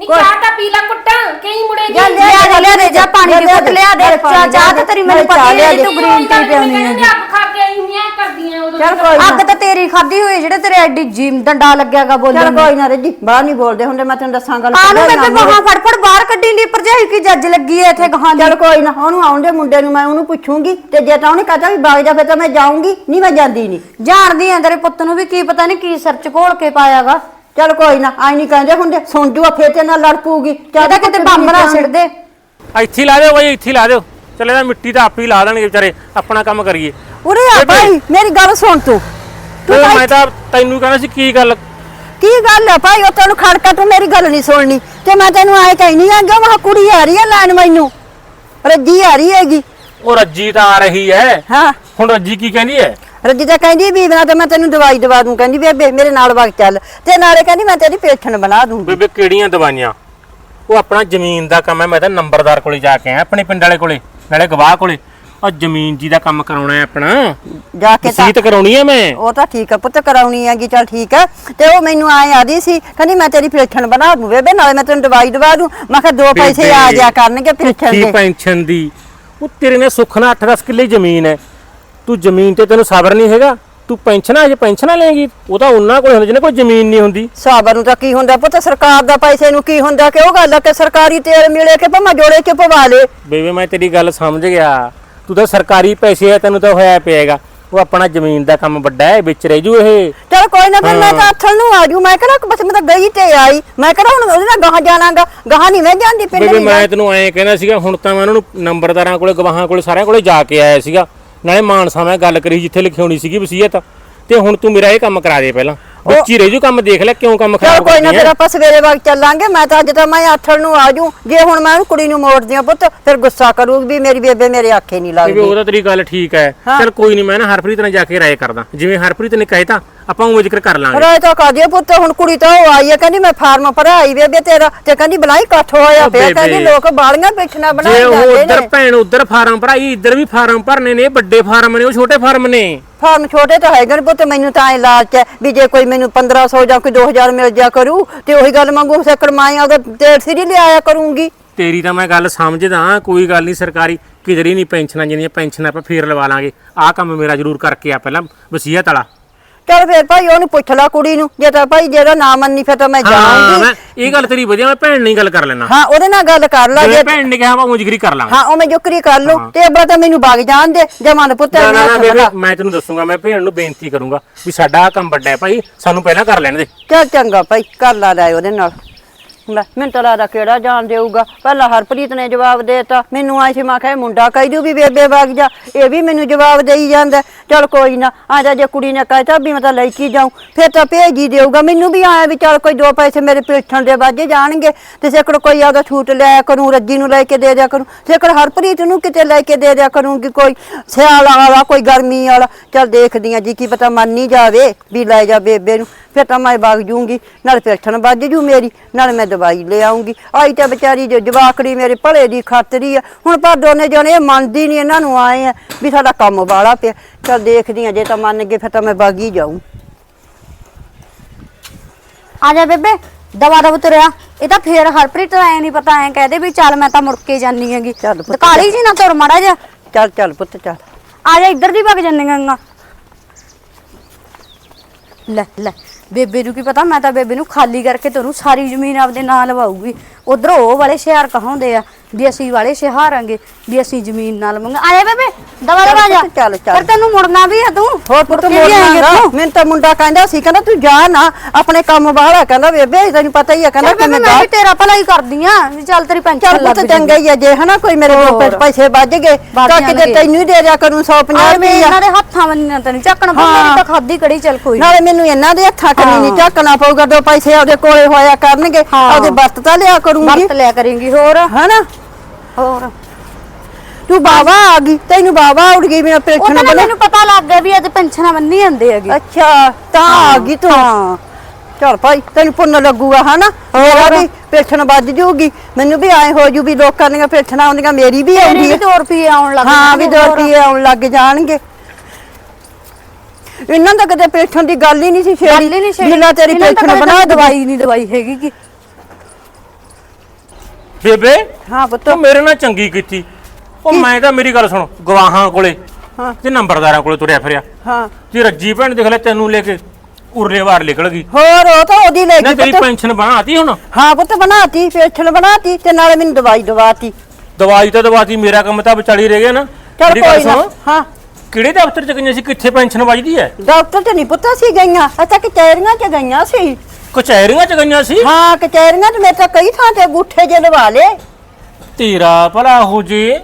ਨਹੀਂ ਚਾਹ ਤਾਂ ਪੀਲਾ ਕੁੱਟਾਂ ਕਈ ਮੁੜੇ ਜਾ। ਜੀ ਲਿਆ ਲਿਆ ਦੇ ਲਿਆ ਦੇ ਜਾ ਪਾਣੀ ਦੀ ਘੁੱਟ ਲਿਆ ਦੇ ਚਾਹ ਚਾਹ ਤਾਂ ਤੇਰੀ ਮੈਨੂੰ ਪਤਾ ਹੀ ਨਹੀਂ ਤੂੰ ਗ੍ਰੀਨ ਟੀ ਪਿਉਣੀ ਹੈ ਆਪ ਖਾ ਕੇ ਆਈ ਹੁੰਦੀਆਂ ਕਰਦੀਆਂ ਉਦੋਂ ਚੱਲ ਕੋਈ ਨਾ। ਅੱਗ ਤਾਂ ਤੇਰੀ ਖਾਦੀ ਹੋਈ ਜਿਹੜੇ ਤੇਰੇ ਐਡੀ ਜੀਮ ਡੰਡਾ ਲੱਗਿਆਗਾ ਚੱਲ ਬੋਲਣ ਨੂੰ। ਕੋਈ ਨਾ ਰੱਜੀ ਬਾਹਰ ਨਹੀਂ ਬੋਲਦੇ ਹੁੰਦੇ ਮੈਂ ਤੈਨੂੰ ਦੱਸਾਂ ਗੱਲ ਬੇਬੇ ਬਾਹਾਂ ਫੜ ਫੜ ਬਾਹਰ ਕੱਢੀ ਭਰਜਾਈ ਕੀ ਜੱਜ ਲੱਗੀ ਐ ਇੱਥੇ ਗਾਹਾਂ ਦੀ? ਚੱਲ ਕੋਈ ਨਾ ਉਹਨੂੰ ਆਉਂਦੇ ਮੁੰਡੇ ਨੂੰ ਮੈਂ ਉਹਨੂੰ ਪੁੱਛੂੰਗੀ ਤੇ ਜੇ ਤਾਂ ਉਹਨੇ ਕਹਤਾ ਵੀ ਵਗ ਜਾ ਫਿਰ ਤਾਂ ਮੈਂ ਜਾਊਂਗੀ ਨਹੀਂ ਮੈਂ ਜਾਂਦੀ ਨਹੀਂ। ਜਾਣਦੀ ਆ ਤੇਰੇ ਪੁੱਤ ਨੂੰ ਵੀ ਕੀ ਪਤਾ ਨਹੀਂ ਕੀ ਸਿਰ ਚ ਘੋਲ ਕੇ ਪਾਇਆਗਾ। ਚੱਲ ਕੋਈ ਨਾ ਆਈ ਨਹੀਂ ਕਹਿੰਦੇ ਹੁੰਦੇ ਸੁਣ ਜੂਆ ਫੇਰ ਤੇ ਨਾਲ ਲੜ ਪੂਗੀ ਇਹਦਾ ਕਿਤੇ ਬੰਬ ਨਾ ਛਿੜ ਦੇ। ਇੱਥੇ ਹੀ ਲਾ ਦਿਓ ਬਾਈ ਇੱਥੇ ਹੀ ਲਾ ਦਿਓ। ਚੱਲ ਇਹਦਾ ਮਿੱਟੀ ਤਾਂ ਆਪੇ ਹੀ ਲਾ ਦੇਣਗੇ ਵਿਚਾਰੇ ਆਪਣਾ ਕੰਮ ਕਰੀਏ। ਉਰੇ ਆ। ਭਾਈ ਮੇਰੀ ਗੱਲ ਸੁਣ ਤੂੰ। ਤੂੰ ਤੇ ਤਾਂ ਮੈਂ ਤਾਂ ਤੈਨੂੰ ਕਹਿੰਦਾ ਸੀ ਕੀ ਗੱਲ? ਕੀ ਗੱਲ ਹੈ ਭਾਈ ਉਹ ਤੈਨੂੰ ਖੜਕਾ ਤੂੰ ਮੇਰੀ ਗੱਲ ਨਹੀਂ ਸੁਣਨੀ। ਤੇ ਮੈਂ ਤੈਨੂੰ ਆਏ ਕਹਿਨੀ ਆ ਜੋ ਮਹਾ ਕੁੜੀ ਆ ਰਹੀ ਹੈ ਲੈਣ ਮੈਨੂੰ। ਰੱਜੀ ਆ ਰਹੀ ਹੈਗੀ। ਉਹ ਰੱਜੀ ਤਾਂ ਆ ਰਹੀ ਹੈ। ਹਾਂ। ਹੁਣ ਰੱਜੀ ਕੀ ਕਹਿੰਦੀ ਹੈ? ਰੱਜੀ ਤਾਂ ਕਹਿੰਦੀ ਵੀ ਨਾ ਤੇ ਮੈਂ ਤੈਨੂੰ ਦਵਾਈ ਦਵਾ ਦੂੰ। ਕਹਿੰਦੀ ਬੇਬੇ ਮੇਰੇ ਨਾਲ ਵਗ ਚੱਲ। ਤੇ ਨਾਲੇ ਕਹਿੰਦੀ ਮੈਂ ਤੇਰੀ ਪੇਛਣ ਬਣਾ ਦੂੰਗੀ। ਬੇਬੇ ਕਿਹੜੀਆਂ ਦਵਾਈਆਂ? ਉਹ ਆਪਣਾ ਜ਼ਮੀਨ ਦਾ ਕੰਮ ਹੈ ਮੈਂ ਤਾਂ ਨੰਬਰਦਾਰ ਕੋਲੇ ਜਾ ਕੇ ਆਇਆ ਆਪਣੇ ਪਿੰਡ ਵਾਲੇ ਕੋਲੇ ਨਾਲੇ ਗਵਾਹ ਕੋਲੇ। ਉਹ ਜ਼ਮੀਨ ਜੀ ਦਾ ਕੰਮ ਕਰਾਉਣਾ ਹੈ ਆਪਣਾ। ਜਾ ਕੇ ਤਾਂ ਵਸੀਤ ਕਰਾਉਣੀ ਹੈ ਮੈਂ। ਉਹ ਤਾਂ ਠੀਕ ਹੈ ਪੁੱਤ ਕਰਾਉਣੀ ਹੈਗੀ ਚੱਲ ਠੀਕ ਹੈ ਤੇ ਉਹ ਮੈਨੂੰ ਆਏ ਆਦੀ ਸੀ ਕਹਿੰਦੀ ਮੈਂ ਤੇਰੀ ਪੇਛਣ ਬਣਾ ਦੂੰ ਬੇਬੇ ਨਾਲੇ ਮੈਂ ਤੈਨੂੰ ਦਵਾਈ ਦਵਾ ਦੂੰ। ਮੈਂ ਕਿਹਾ ਦੋ ਪੈਸੇ ਆ ਜਾ ਕਰਨਗੇ ਪੇਛਣ ਕੀ ਦੇ। ਪੈਨਸ਼ਨ ਦੀ। ਉਹ ਤੇਰੇ ਨੇ ਸੁੱਖ ਨਾਲ 8-10 ਕਿੱਲੇ ਜ਼ਮੀਨ ਹੈ। ਤੂੰ ਜ਼ਮੀਨ ਤੇ ਤੈਨੂੰ ਸਬਰ ਨਹੀਂ ਹੈਗਾ ਤੂੰ ਪੈਨਸ਼ਨਾਂ ਅਜੇ ਪੈਨਸ਼ਨਾਂ ਲਏਗੀ ਉਹ ਤਾਂ ਉਹਨਾਂ ਕੋਲ ਹੁੰਦੀ ਜਿਹਨੇ ਕੋਈ ਜ਼ਮੀਨ ਨਹੀਂ ਹੁੰਦੀ। ਸਾਬਰ ਨੂੰ ਤਾਂ ਕੀ ਹੁੰਦਾ ਪੁੱਤ ਸਰਕਾਰ ਦਾ ਪੈਸੇ ਨੂੰ ਕੀ ਹੁੰਦਾ ਕਿ ਉਹ ਗੱਲ ਆ ਕਿ ਸਰਕਾਰੀ ਤੇਲ ਮਿਲੇ ਕਿ ਭਾਵੇਂ ਜੋੜੇ ਚ ਪਵਾ ਲੇ। ਬੇਬੇ ਮੈਂ ਤੇਰੀ ਗੱਲ ਸਮਝ ਗਿਆ। ਤੂੰ ਤਾਂ ਸਰਕਾਰੀ ਪੈਸੇ ਹੈ ਤੈਨੂੰ ਤਾਂ ਹੋਇਆ ਪਿਆਗਾ ਉਹ ਆਪਣਾ ਜ਼ਮੀਨ ਦਾ ਕੰਮ ਵੱਡਾ ਹੈ ਵਿੱਚ ਰਹਿ ਜੂ ਇਹ। ਚਲ ਕੋਈ ਨਾ ਫਿਰ ਮੈਂ ਤਾਂ ਅੱਥਲ ਨੂੰ ਆ ਜੂ। ਮੈਂ ਕਿਹੜਾ ਬਸ ਮੈਂ ਤਾਂ ਗਈ ਤੇ ਆਈ। ਮੈਂ ਕਿਹੜਾ ਹੁਣ ਉਹਦੇ ਨਾਲ ਗਾਹਾਂ ਜਾਣਾਗਾ? ਗਾਹਾਂ ਨਹੀਂ ਮੈਂ ਜਾਂਦੀ ਪਿੰਡ ਬੇਬੇ ਮੈਂ ਤੈਨੂੰ ਐਂ ਕਹਿੰਦਾ ਸੀਗਾ ਹੁਣ ਤਾਂ ਮੈਂ ਉਹਨਾਂ ਨੂੰ ਨੰਬਰਦਾਰਾਂ ਕੋਲੇ ਗਵਾਹਾਂ ਕੋਲੇ ਸਾਰਿਆਂ ਕੋਲੇ ਜਾ ਕੇ ਆਇਆ ਸੀਗਾ। ਨਾਲੇ ਮਾਨਸਾ ਮੈਂ ਗੱਲ ਕਰੀ ਜਿੱਥੇ ਲਿਖਿਆਉਣੀ ਸੀਗੀ ਵਸੀਅਤ, ਤੇ ਹੁਣ ਤੂੰ ਮੇਰਾ ਇਹ ਕੰਮ ਕਰਾ ਦੇ ਪਹਿਲਾਂ। ਹੀ ਰਹਿ ਜੂ ਕੰਮ ਦੇਖ ਲੈ ਕਿਉਂ ਕੰਮ ਚਲ ਖਰਾਬ ਕੋਈ ਨਾ ਕਰਦੀ ਫਿਰ ਹੈ। ਆਪਾਂ ਸਵੇਰੇ ਵਕਤ ਚੱਲਾਂਗੇ ਮੈਂ ਤਾਂ ਅੱਜ ਤਾਂ ਮੈਂ ਅੱਥਲ ਨੂੰ ਆ ਜੂ। ਜੇ ਹੁਣ ਮੈਂ ਉਹਨੂੰ ਕੁੜੀ ਨੂੰ ਮੋੜਦੀ ਆ ਪੁੱਤ ਫਿਰ ਗੁੱਸਾ ਕਰੂਗੀ ਵੀ ਮੇਰੀ ਬੇਬੇ ਮੇਰੇ ਆਖੇ ਨਹੀਂ ਬੇਬੇ ਲੱਗਦੀ। ਉਹਦਾ ਤੇਰੀ ਗੱਲ ਠੀਕ ਹੈ। ਚਲ ਕੋਈ ਨਹੀਂ ਮੈਂ ਨਾ ਹਰਪ੍ਰੀਤ ਨਾਲ ਜਾ ਕੇ ਰਾਏ ਕਰਦਾ। ਜਿਵੇਂ ਹਰਪ੍ਰੀਤ ਨੇ ਕਹਿਤਾ ਆਪਾਂ ਉਹ ਜ਼ਿਕਰ ਕਰ ਲਾਂਗੇ। ਰਾਏ ਤਾਂ ਕਾਦੀ ਪੁੱਤ ਹੁਣ ਕੁੜੀ ਤਾਂ ਉਹ ਆਈ ਹੈ ਕਹਿੰਦੀ ਮੈਂ ਫਾਰਮ ਭਰਾਈ ਬੇਬੇ ਤੇਰਾ ਤੇ ਕਹਿੰਦੀ ਬਲਾਈ ਇਕੱਠ ਹੋਇਆ ਉਹ ਪਿਆ ਬੇਬੇ। ਕਹਿੰਦੀ ਲੋਕ ਬਾਲੀਆਂ ਜੇ ਬਣਾਈ ਉਹ ਜਾਂਦੇ ਉਧਰ ਨੇ। ਭੈਣ ਉਧਰ ਫਾਰਮ ਭਰਾਈ ਇੱਧਰ ਵੀ ਫਾਰਮ ਭਰਨੇ ਨੇ ਵੱਡੇ ਫਾਰਮ ਨੇ ਉਹ ਛੋਟੇ ਫਾਰਮ ਨੇ। ਫਾਰਮ ਛੋਟੇ ਤਾਂ ਹੈਗੇ ਨੇ ਪੁੱਤ ਮੈਨੂੰ ਤਾਂ ਐ ਲਾਲਚ ਹੈ ਵੀ ਜੇ ਕੋਈ ਮੈਨੂੰ 1500 ਜਾਂ ਕੋਈ 2000 ਮਿਲ ਜਾ ਕਰੂ ਤੇ ਉਹੀ ਗੱਲ ਮੰਗੂ ਸੇਕੜ ਮਾਈ ਉਹਦਾ ਤੇਲ ਸਿਰੀ ਲਿਆਇਆ ਕਰੂੰਗੀ। ਤੇਰੀ ਤਾਂ ਮੈਂ ਗੱਲ ਸਮਝਦਾ ਕੋਈ ਗੱਲ ਨਹੀਂ ਸਰਕਾਰੀ ਕਿਧਰ ਹੀ ਨਹੀਂ ਪੈਨਸ਼ਨਾਂ ਜਿਹੜੀਆਂ ਪੈਨਸ਼ਨਾਂ ਆਪਾਂ ਫੇਰ ਲਵਾ ਲਾਂਗੇ। ਆਹ ਕੰਮ ਮੇਰਾ ਜ਼ਰੂਰ ਕਰਕੇ ਆ ਪਹਿਲਾਂ, ਵਸੀਅਤ ਵਾਲਾ। ਚਲ ਫੇਰ ਭਾਈ ਉਹਨੂੰ ਪੁੱਛ ਲੈ ਕੁੜੀ ਨੂੰ ਜੇ ਤਾਂ ਭਾਈ ਜਿਹੜਾ ਨਾ ਮੰਨੀ ਫਿਰ ਤਾਂ ਮੈਂ ਹਾਂ ਮੈਂ ਇਹ ਗੱਲ ਤੇਰੀ ਵਧੀਆ ਮੈਂ ਭੈਣ ਨਾਲ ਗੱਲ ਕਰ ਲੈਣਾ ਹਾਂ ਉਹਦੇ ਨਾਲ ਗੱਲ ਕਰ ਲੈ ਜੇ ਜੇ ਭੈਣ ਨੇ ਕਿਹਾ ਆਪਾਂ ਮੁਜਗਰੀ ਕਰ ਲਾਂਗੇ। ਹਾਂ ਉਹ ਮੈਂ ਜੁਕਰੀ ਕਰ ਲੂੰ ਤੇ ਅੱਬਾ ਤਾਂ ਮੈਨੂੰ ਵਗ ਜਾਣ ਦੇ ਜਮਾਂ ਦੇ ਪੁੱਤ ਨਾ ਨਾ ਨਾ ਮੈਂ ਬੇਬੇ ਮੈਂ ਤੈਨੂੰ ਦੱਸੂਗਾ ਮੈਂ ਭੈਣ ਨੂੰ ਬੇਨਤੀ ਕਰੂੰਗਾ ਵੀ ਸਾਡਾ ਆਹ ਕੰਮ ਵੱਡਾ ਹੈ ਭਾਈ ਸਾਨੂੰ ਪਹਿਲਾਂ ਕਰ ਲੈਣ ਦੇ। ਚੱਲ ਚੰਗਾ ਭਾਈ ਕਰ ਲਾ ਲੈ ਉਹਦੇ ਨਾਲ। ਲੈ, ਮੈਨੂੰ ਤਾਂ ਲੱਗਦਾ ਕਿਹੜਾ ਜਾਣ ਦੇਊਗਾ। ਪਹਿਲਾਂ ਹਰਪ੍ਰੀਤ ਨੇ ਜਵਾਬ ਦੇਤਾ। ਮੈਨੂੰ ਆਈ ਸੀ, ਮੈਂ ਕਿਹਾ ਇਹ ਮੁੰਡਾ ਕਹਿ ਦੂ ਵੀ ਬੇਬੇ ਵਗ ਜਾ। ਇਹ ਵੀ ਮੈਨੂੰ ਜਵਾਬ ਦੇਈ ਜਾਂਦਾ। ਚਲ ਕੋਈ ਨਾ, ਆ ਜਾ ਜੇ ਕੁੜੀ ਨੇ ਕਹਿਤਾ ਵੀ ਮੈਂ ਤਾਂ ਲੈ ਕੇ ਜਾਉਂ ਫਿਰ ਤਾਂ ਭੇਜ ਹੀ ਦੇਊਗਾ। ਮੈਨੂੰ ਵੀ ਆਇਆ ਵੀ ਚਲ ਕੋਈ ਦੋ ਪੈਸੇ ਮੇਰੇ ਪੇਛਣ ਦੇ ਵਾਜੇ ਜਾਣਗੇ। ਤੇ ਸੇਕੜ ਕੋਈ ਆਦਾ ਛੂਟ ਲਿਆ ਕਰੂੰ, ਰੱਜੀ ਨੂੰ ਲੈ ਕੇ ਦੇ ਦਿਆ ਕਰੂੰ। ਸੇਕੜ ਹਰਪ੍ਰੀਤ ਨੂੰ ਕਿਤੇ ਲੈ ਕੇ ਦੇ ਦਿਆ ਕਰੂੰਗੀ ਕੋਈ ਸਿਆਲ ਵਾਲਾ, ਕੋਈ ਗਰਮੀ ਵਾਲਾ। ਚਲ ਦੇਖਦੀ ਆ ਜੀ, ਕੀ ਪਤਾ ਮੰਨ ਨਹੀਂ ਜਾਵੇ ਵੀ ਲੈ ਜਾ ਬੇਬੇ ਨੂੰ। ਫਿਰ ਤਾਂ ਮੈਂ ਵਗ ਜੂੰਗੀ ਨਾਲ ਪੈਨਸ਼ਨ ਵੱਜ ਜੂ ਮੇਰੀ ਨਾਲ ਮੈਂ ਦਵਾਈ ਲੈ ਆਉਂਗੀ। ਆਈ ਤਾਂ ਵਿਚਾਰੀ ਜੋ ਜਵਾਕੜੀ ਮੇਰੇ ਭਲੇ ਦੀ ਖਾਤਰੀ ਆ। ਹੁਣ ਪਰ ਦੋਨੇ ਜਣੇ ਮੰਨਦੀ ਨਹੀਂ ਇਹਨਾਂ ਨੂੰ ਆਏ ਆ ਵੀ ਸਾਡਾ ਕੰਮ ਵਾਲਾ ਪਿਆ। ਚਲ ਦੇਖਦੀ ਆ ਜੇ ਤਾਂ ਮੰਨ ਗਏ ਫਿਰ ਤਾਂ ਮੈਂ ਵਗ ਹੀ ਜਾਊਂ। ਆ ਜਾ ਬੇਬੇ ਦਵਾ ਦਵ ਤੁਰਿਆ। ਇਹ ਤਾਂ ਫੇਰ ਹਰਪ੍ਰੀਤ ਐ ਨਹੀਂ ਪਤਾ ਐ ਕਹਦੇ ਵੀ ਚੱਲ ਮੈਂ ਤਾਂ ਮੁੜ ਕੇ ਜਾਨੀ ਹੈਗੀ। ਚੱਲ ਪੁੱਤ ਕਾਲੀ ਜੀ ਨਾ ਤੁਰ ਮਾੜਾ ਜਾ ਚੱਲ ਚੱਲ ਪੁੱਤ ਚੱਲ। ਆ ਜਾ ਇੱਧਰ ਦੀ ਵਗ ਜੰਨੀਆਂ ਲੈ ਲੈ। ਬੇਬੇ ਨੂੰ ਕੀ ਪਤਾ, ਮੈਂ ਤਾਂ ਬੇਬੇ ਨੂੰ ਖਾਲੀ ਕਰਕੇ ਤੈਨੂੰ ਸਾਰੀ ਜ਼ਮੀਨ ਆਪਦੇ ਨਾਂ ਲਵਾਉਗੀ ਉਧਰ ਉਹ ਵਾਲੇ ਸ਼ਹਿਰ ਕਹਾਉਂਦੇ ਆ ਵੀ ਅਸੀਂ ਵਾਲੇ ਸ਼ਹਿਰਾਂਗੇ ਵੀ ਅਸੀਂ ਜ਼ਮੀਨ ਨਾਲ ਲਵਾਂਗੇ ਆ ਜਾ ਬੇਬੇ ਦਵਾ ਦਵਾ ਜਾ ਚੱਲ, ਚੱਲ। ਪਰ ਤੈਨੂੰ ਮੁੜਨਾ ਵੀ ਆ ਤੂੰ ਹੋਰ ਪੁੱਤ ਮੋੜਨਾ। ਮੈਨੂੰ ਤਾਂ ਮੁੰਡਾ ਕਹਿੰਦਾ ਸੀ ਕਹਿੰਦਾ ਤੂੰ ਜਾ ਨਾ ਆਪਣੇ ਕੰਮ ਵਾਲਾ ਕਹਿੰਦਾ ਬੇਬੇ ਤੈਨੂੰ ਪਤਾ ਹੀ ਆ ਕਹਿੰਦਾ ਕਿ ਮੈਂ ਮੈਂ ਤੇਰਾ ਭਲਾ ਹੀ ਕਰਦੀ ਆ ਵੀ ਚੱਲ ਤੇਰੀ ਪੈਨਸ਼ਨ ਲੱਗ ਪੁੱਤ। ਚੰਗਾ ਹੀ ਆ ਜੇ ਹਨਾ ਕੋਈ ਮੇਰੇ ਕੋਲ। ਪੈਸੇ ਵੱਜ ਗਏ ਤਾਂ ਕਿਤੇ। ਤੈਨੂੰ ਹੀ ਦੇ ਦਿਆ ਕਰੂੰ 150 ਐਵੇਂ ਰੁਪਏ ਇਹਨਾਂ ਦੇ ਹੱਥਾਂ ਬੰਨਣਾ ਤੈਨੂੰ ਚੱਕਣ ਪਊ ਮੇਰੀ ਤਾਂ ਖਾਦੀ ਕੜੀ ਚੱਲ ਕੋਈ ਨੀ। ਨਾਲੇ ਮੈਨੂੰ ਇਹਨਾਂ ਦੇ ਹੱਥਾਂ ਕੰਨੀ ਨਹੀਂ ਝਾਕਣਾ ਪਊਗਾ ਦੋ ਪੈਸੇ ਉਹਦੇ ਕੋਲੇ ਹੋਇਆ ਕਰਨਗੇ। ਉਹਦੇ ਵਰਤ ਤਾਂ ਲਿਆ ਕਰੂੰਗੀ ਵਰਤ ਲਿਆ ਕਰੇਂਗੀ ਹੋਰ ਹਨਾ ਹੋਰ? ਤੂੰ ਬਾਬਾ ਆ ਗਈ ਤੈਨੂੰ ਬਾਬਾ ਉੜ ਗਈ ਮੈਂ ਉਹ ਤਾਂ ਬਣਾ ਮੈਨੂੰ ਪਤਾ ਲੱਗ ਗਿਆ ਵੀ ਅੱਜ ਪੈਨਸ਼ਨਾਂ ਬੰਨੀ ਜਾਂਦੇ ਹੈਗੇ। ਅੱਛਾ ਤਾਂ ਆ ਗਈ ਤੂੰ। ਚਲ ਭਾਈ ਤੈਨੂੰ ਪੁੰਨ ਲੱਗੂਗਾ ਹਨਾ? ਮੇਰਾ ਵੀ ਪੇਛਣ ਵੱਜ ਜੂਗੀ ਮੈਨੂੰ ਵੀ ਐ ਹੋ ਜੂ ਵੀ ਲੋਕਾਂ ਦੀਆਂ ਪੇਛਣਾਂ ਆਉਂਦੀਆਂ ਮੇਰੀ ਵੀ ਆਉਂਦੀ ਵੀ ਹੈ। 2 ਰੁਪਏ ਆਉਣ ਲੱਗ ਹਾਂ ਵੀ ਜਾਣਗੇ, 2 ਹੋਰ। ਰੁਪਏ ਆਉਣ ਲੱਗ ਜਾਣਗੇ। ਇਹਨਾਂ ਦਾ ਕਦੇ ਪੇਛਣ ਦੀ ਗੱਲ ਹੀ ਨਹੀਂ ਸੀ ਛੇੜੀ ਗੱਲ ਹੀ ਨਹੀਂ ਛੇੜੀ। ਜਿੰਨਾ ਤੇਰੀ ਇਹਨਾਂ ਤਾਂ ਪੇਛਣ ਕਦੇ ਬਣਾ ਦਵਾਈ ਦਵਾਈ ਨਹੀਂ ਦਵਾਈ ਹੈਗੀ ਕੀ ਬੇਬੇ ਹਾਂ ਪੁੱਤ। ਤੂੰ ਮੇਰੇ ਨਾਲ ਚੰਗੀ ਕੀਤੀ। ਉਹ ਮੈਂ ਤਾਂ ਮੇਰੀ ਗੱਲ ਸੁਣ ਗਵਾਹਾਂ ਕੋਲੇ ਹਾਂ। ਤੇ ਨੰਬਰਦਾਰਾਂ ਕੋਲੇ ਤੁਰਿਆ ਫਿਰਿਆ। ਹਾਂ। ਤੇ ਰੱਜੀ ਭੈਣ ਦੇਖ ਲੈ ਤੈਨੂੰ ਲੈ ਕੇ ਉਰਲੇ ਵਾਰ ਨਿਕਲ ਗਈ। ਹੋਰ ਉਹ ਤਾਂ ਉਹਦੀ ਲੈ ਨਾ ਗਈ ਤੇਰੀ ਪੁੱਤ। ਪੈਨਸ਼ਨ ਬਣਾਤੀ ਹੁਣ? ਹਾਂ ਪੁੱਤ ਬਣਾਤੀ ਪੇਛਣ ਬਣਾਤੀ ਤੇ ਨਾਲੇ ਮੈਨੂੰ ਦਵਾਈ ਦਵਾਤੀ। ਦਵਾਈ ਤਾਂ ਦਵਾਤੀ ਮੇਰਾ ਕੰਮ ਤਾਂ ਵਿਚਾਲੀ ਰਹਿ ਗਿਆ ਨਾ। ਚਲ ਮੇਰੀ ਗੱਲ ਕੋਈ ਨਾ। ਸੁਣ, ਹਾਂ। ਕਿਹੜੇ ਦਫ਼ਤਰ ਚ ਗਈਆਂ ਸੀ ਕਿੱਥੇ ਪੈਨਸ਼ਨ ਵੱਜਦੀ ਹੈ ਡਾਕਟਰ ਤੇ ਨਹੀਂ ਪੁੱਤ ਸੀ ਗਈਆਂ। ਅੱਛਾ ਕਚਹਿਰੀਆਂ ਚ ਗਈਆਂ ਸੀ। ਕਚਹਿਰੀਆਂ ਚ ਗਈਆਂ ਸੀ? ਹਾਂ ਕਚਹਿਰੀਆਂ ਚ ਮੇਰੇ ਤਾਂ ਕਈ ਥਾਂ ਤੇ ਗੁੱਠੇ ਜੇ ਲਵਾ ਲੇ ਤੇਰਾ ਭਲਾ ਹੋ ਜੇ।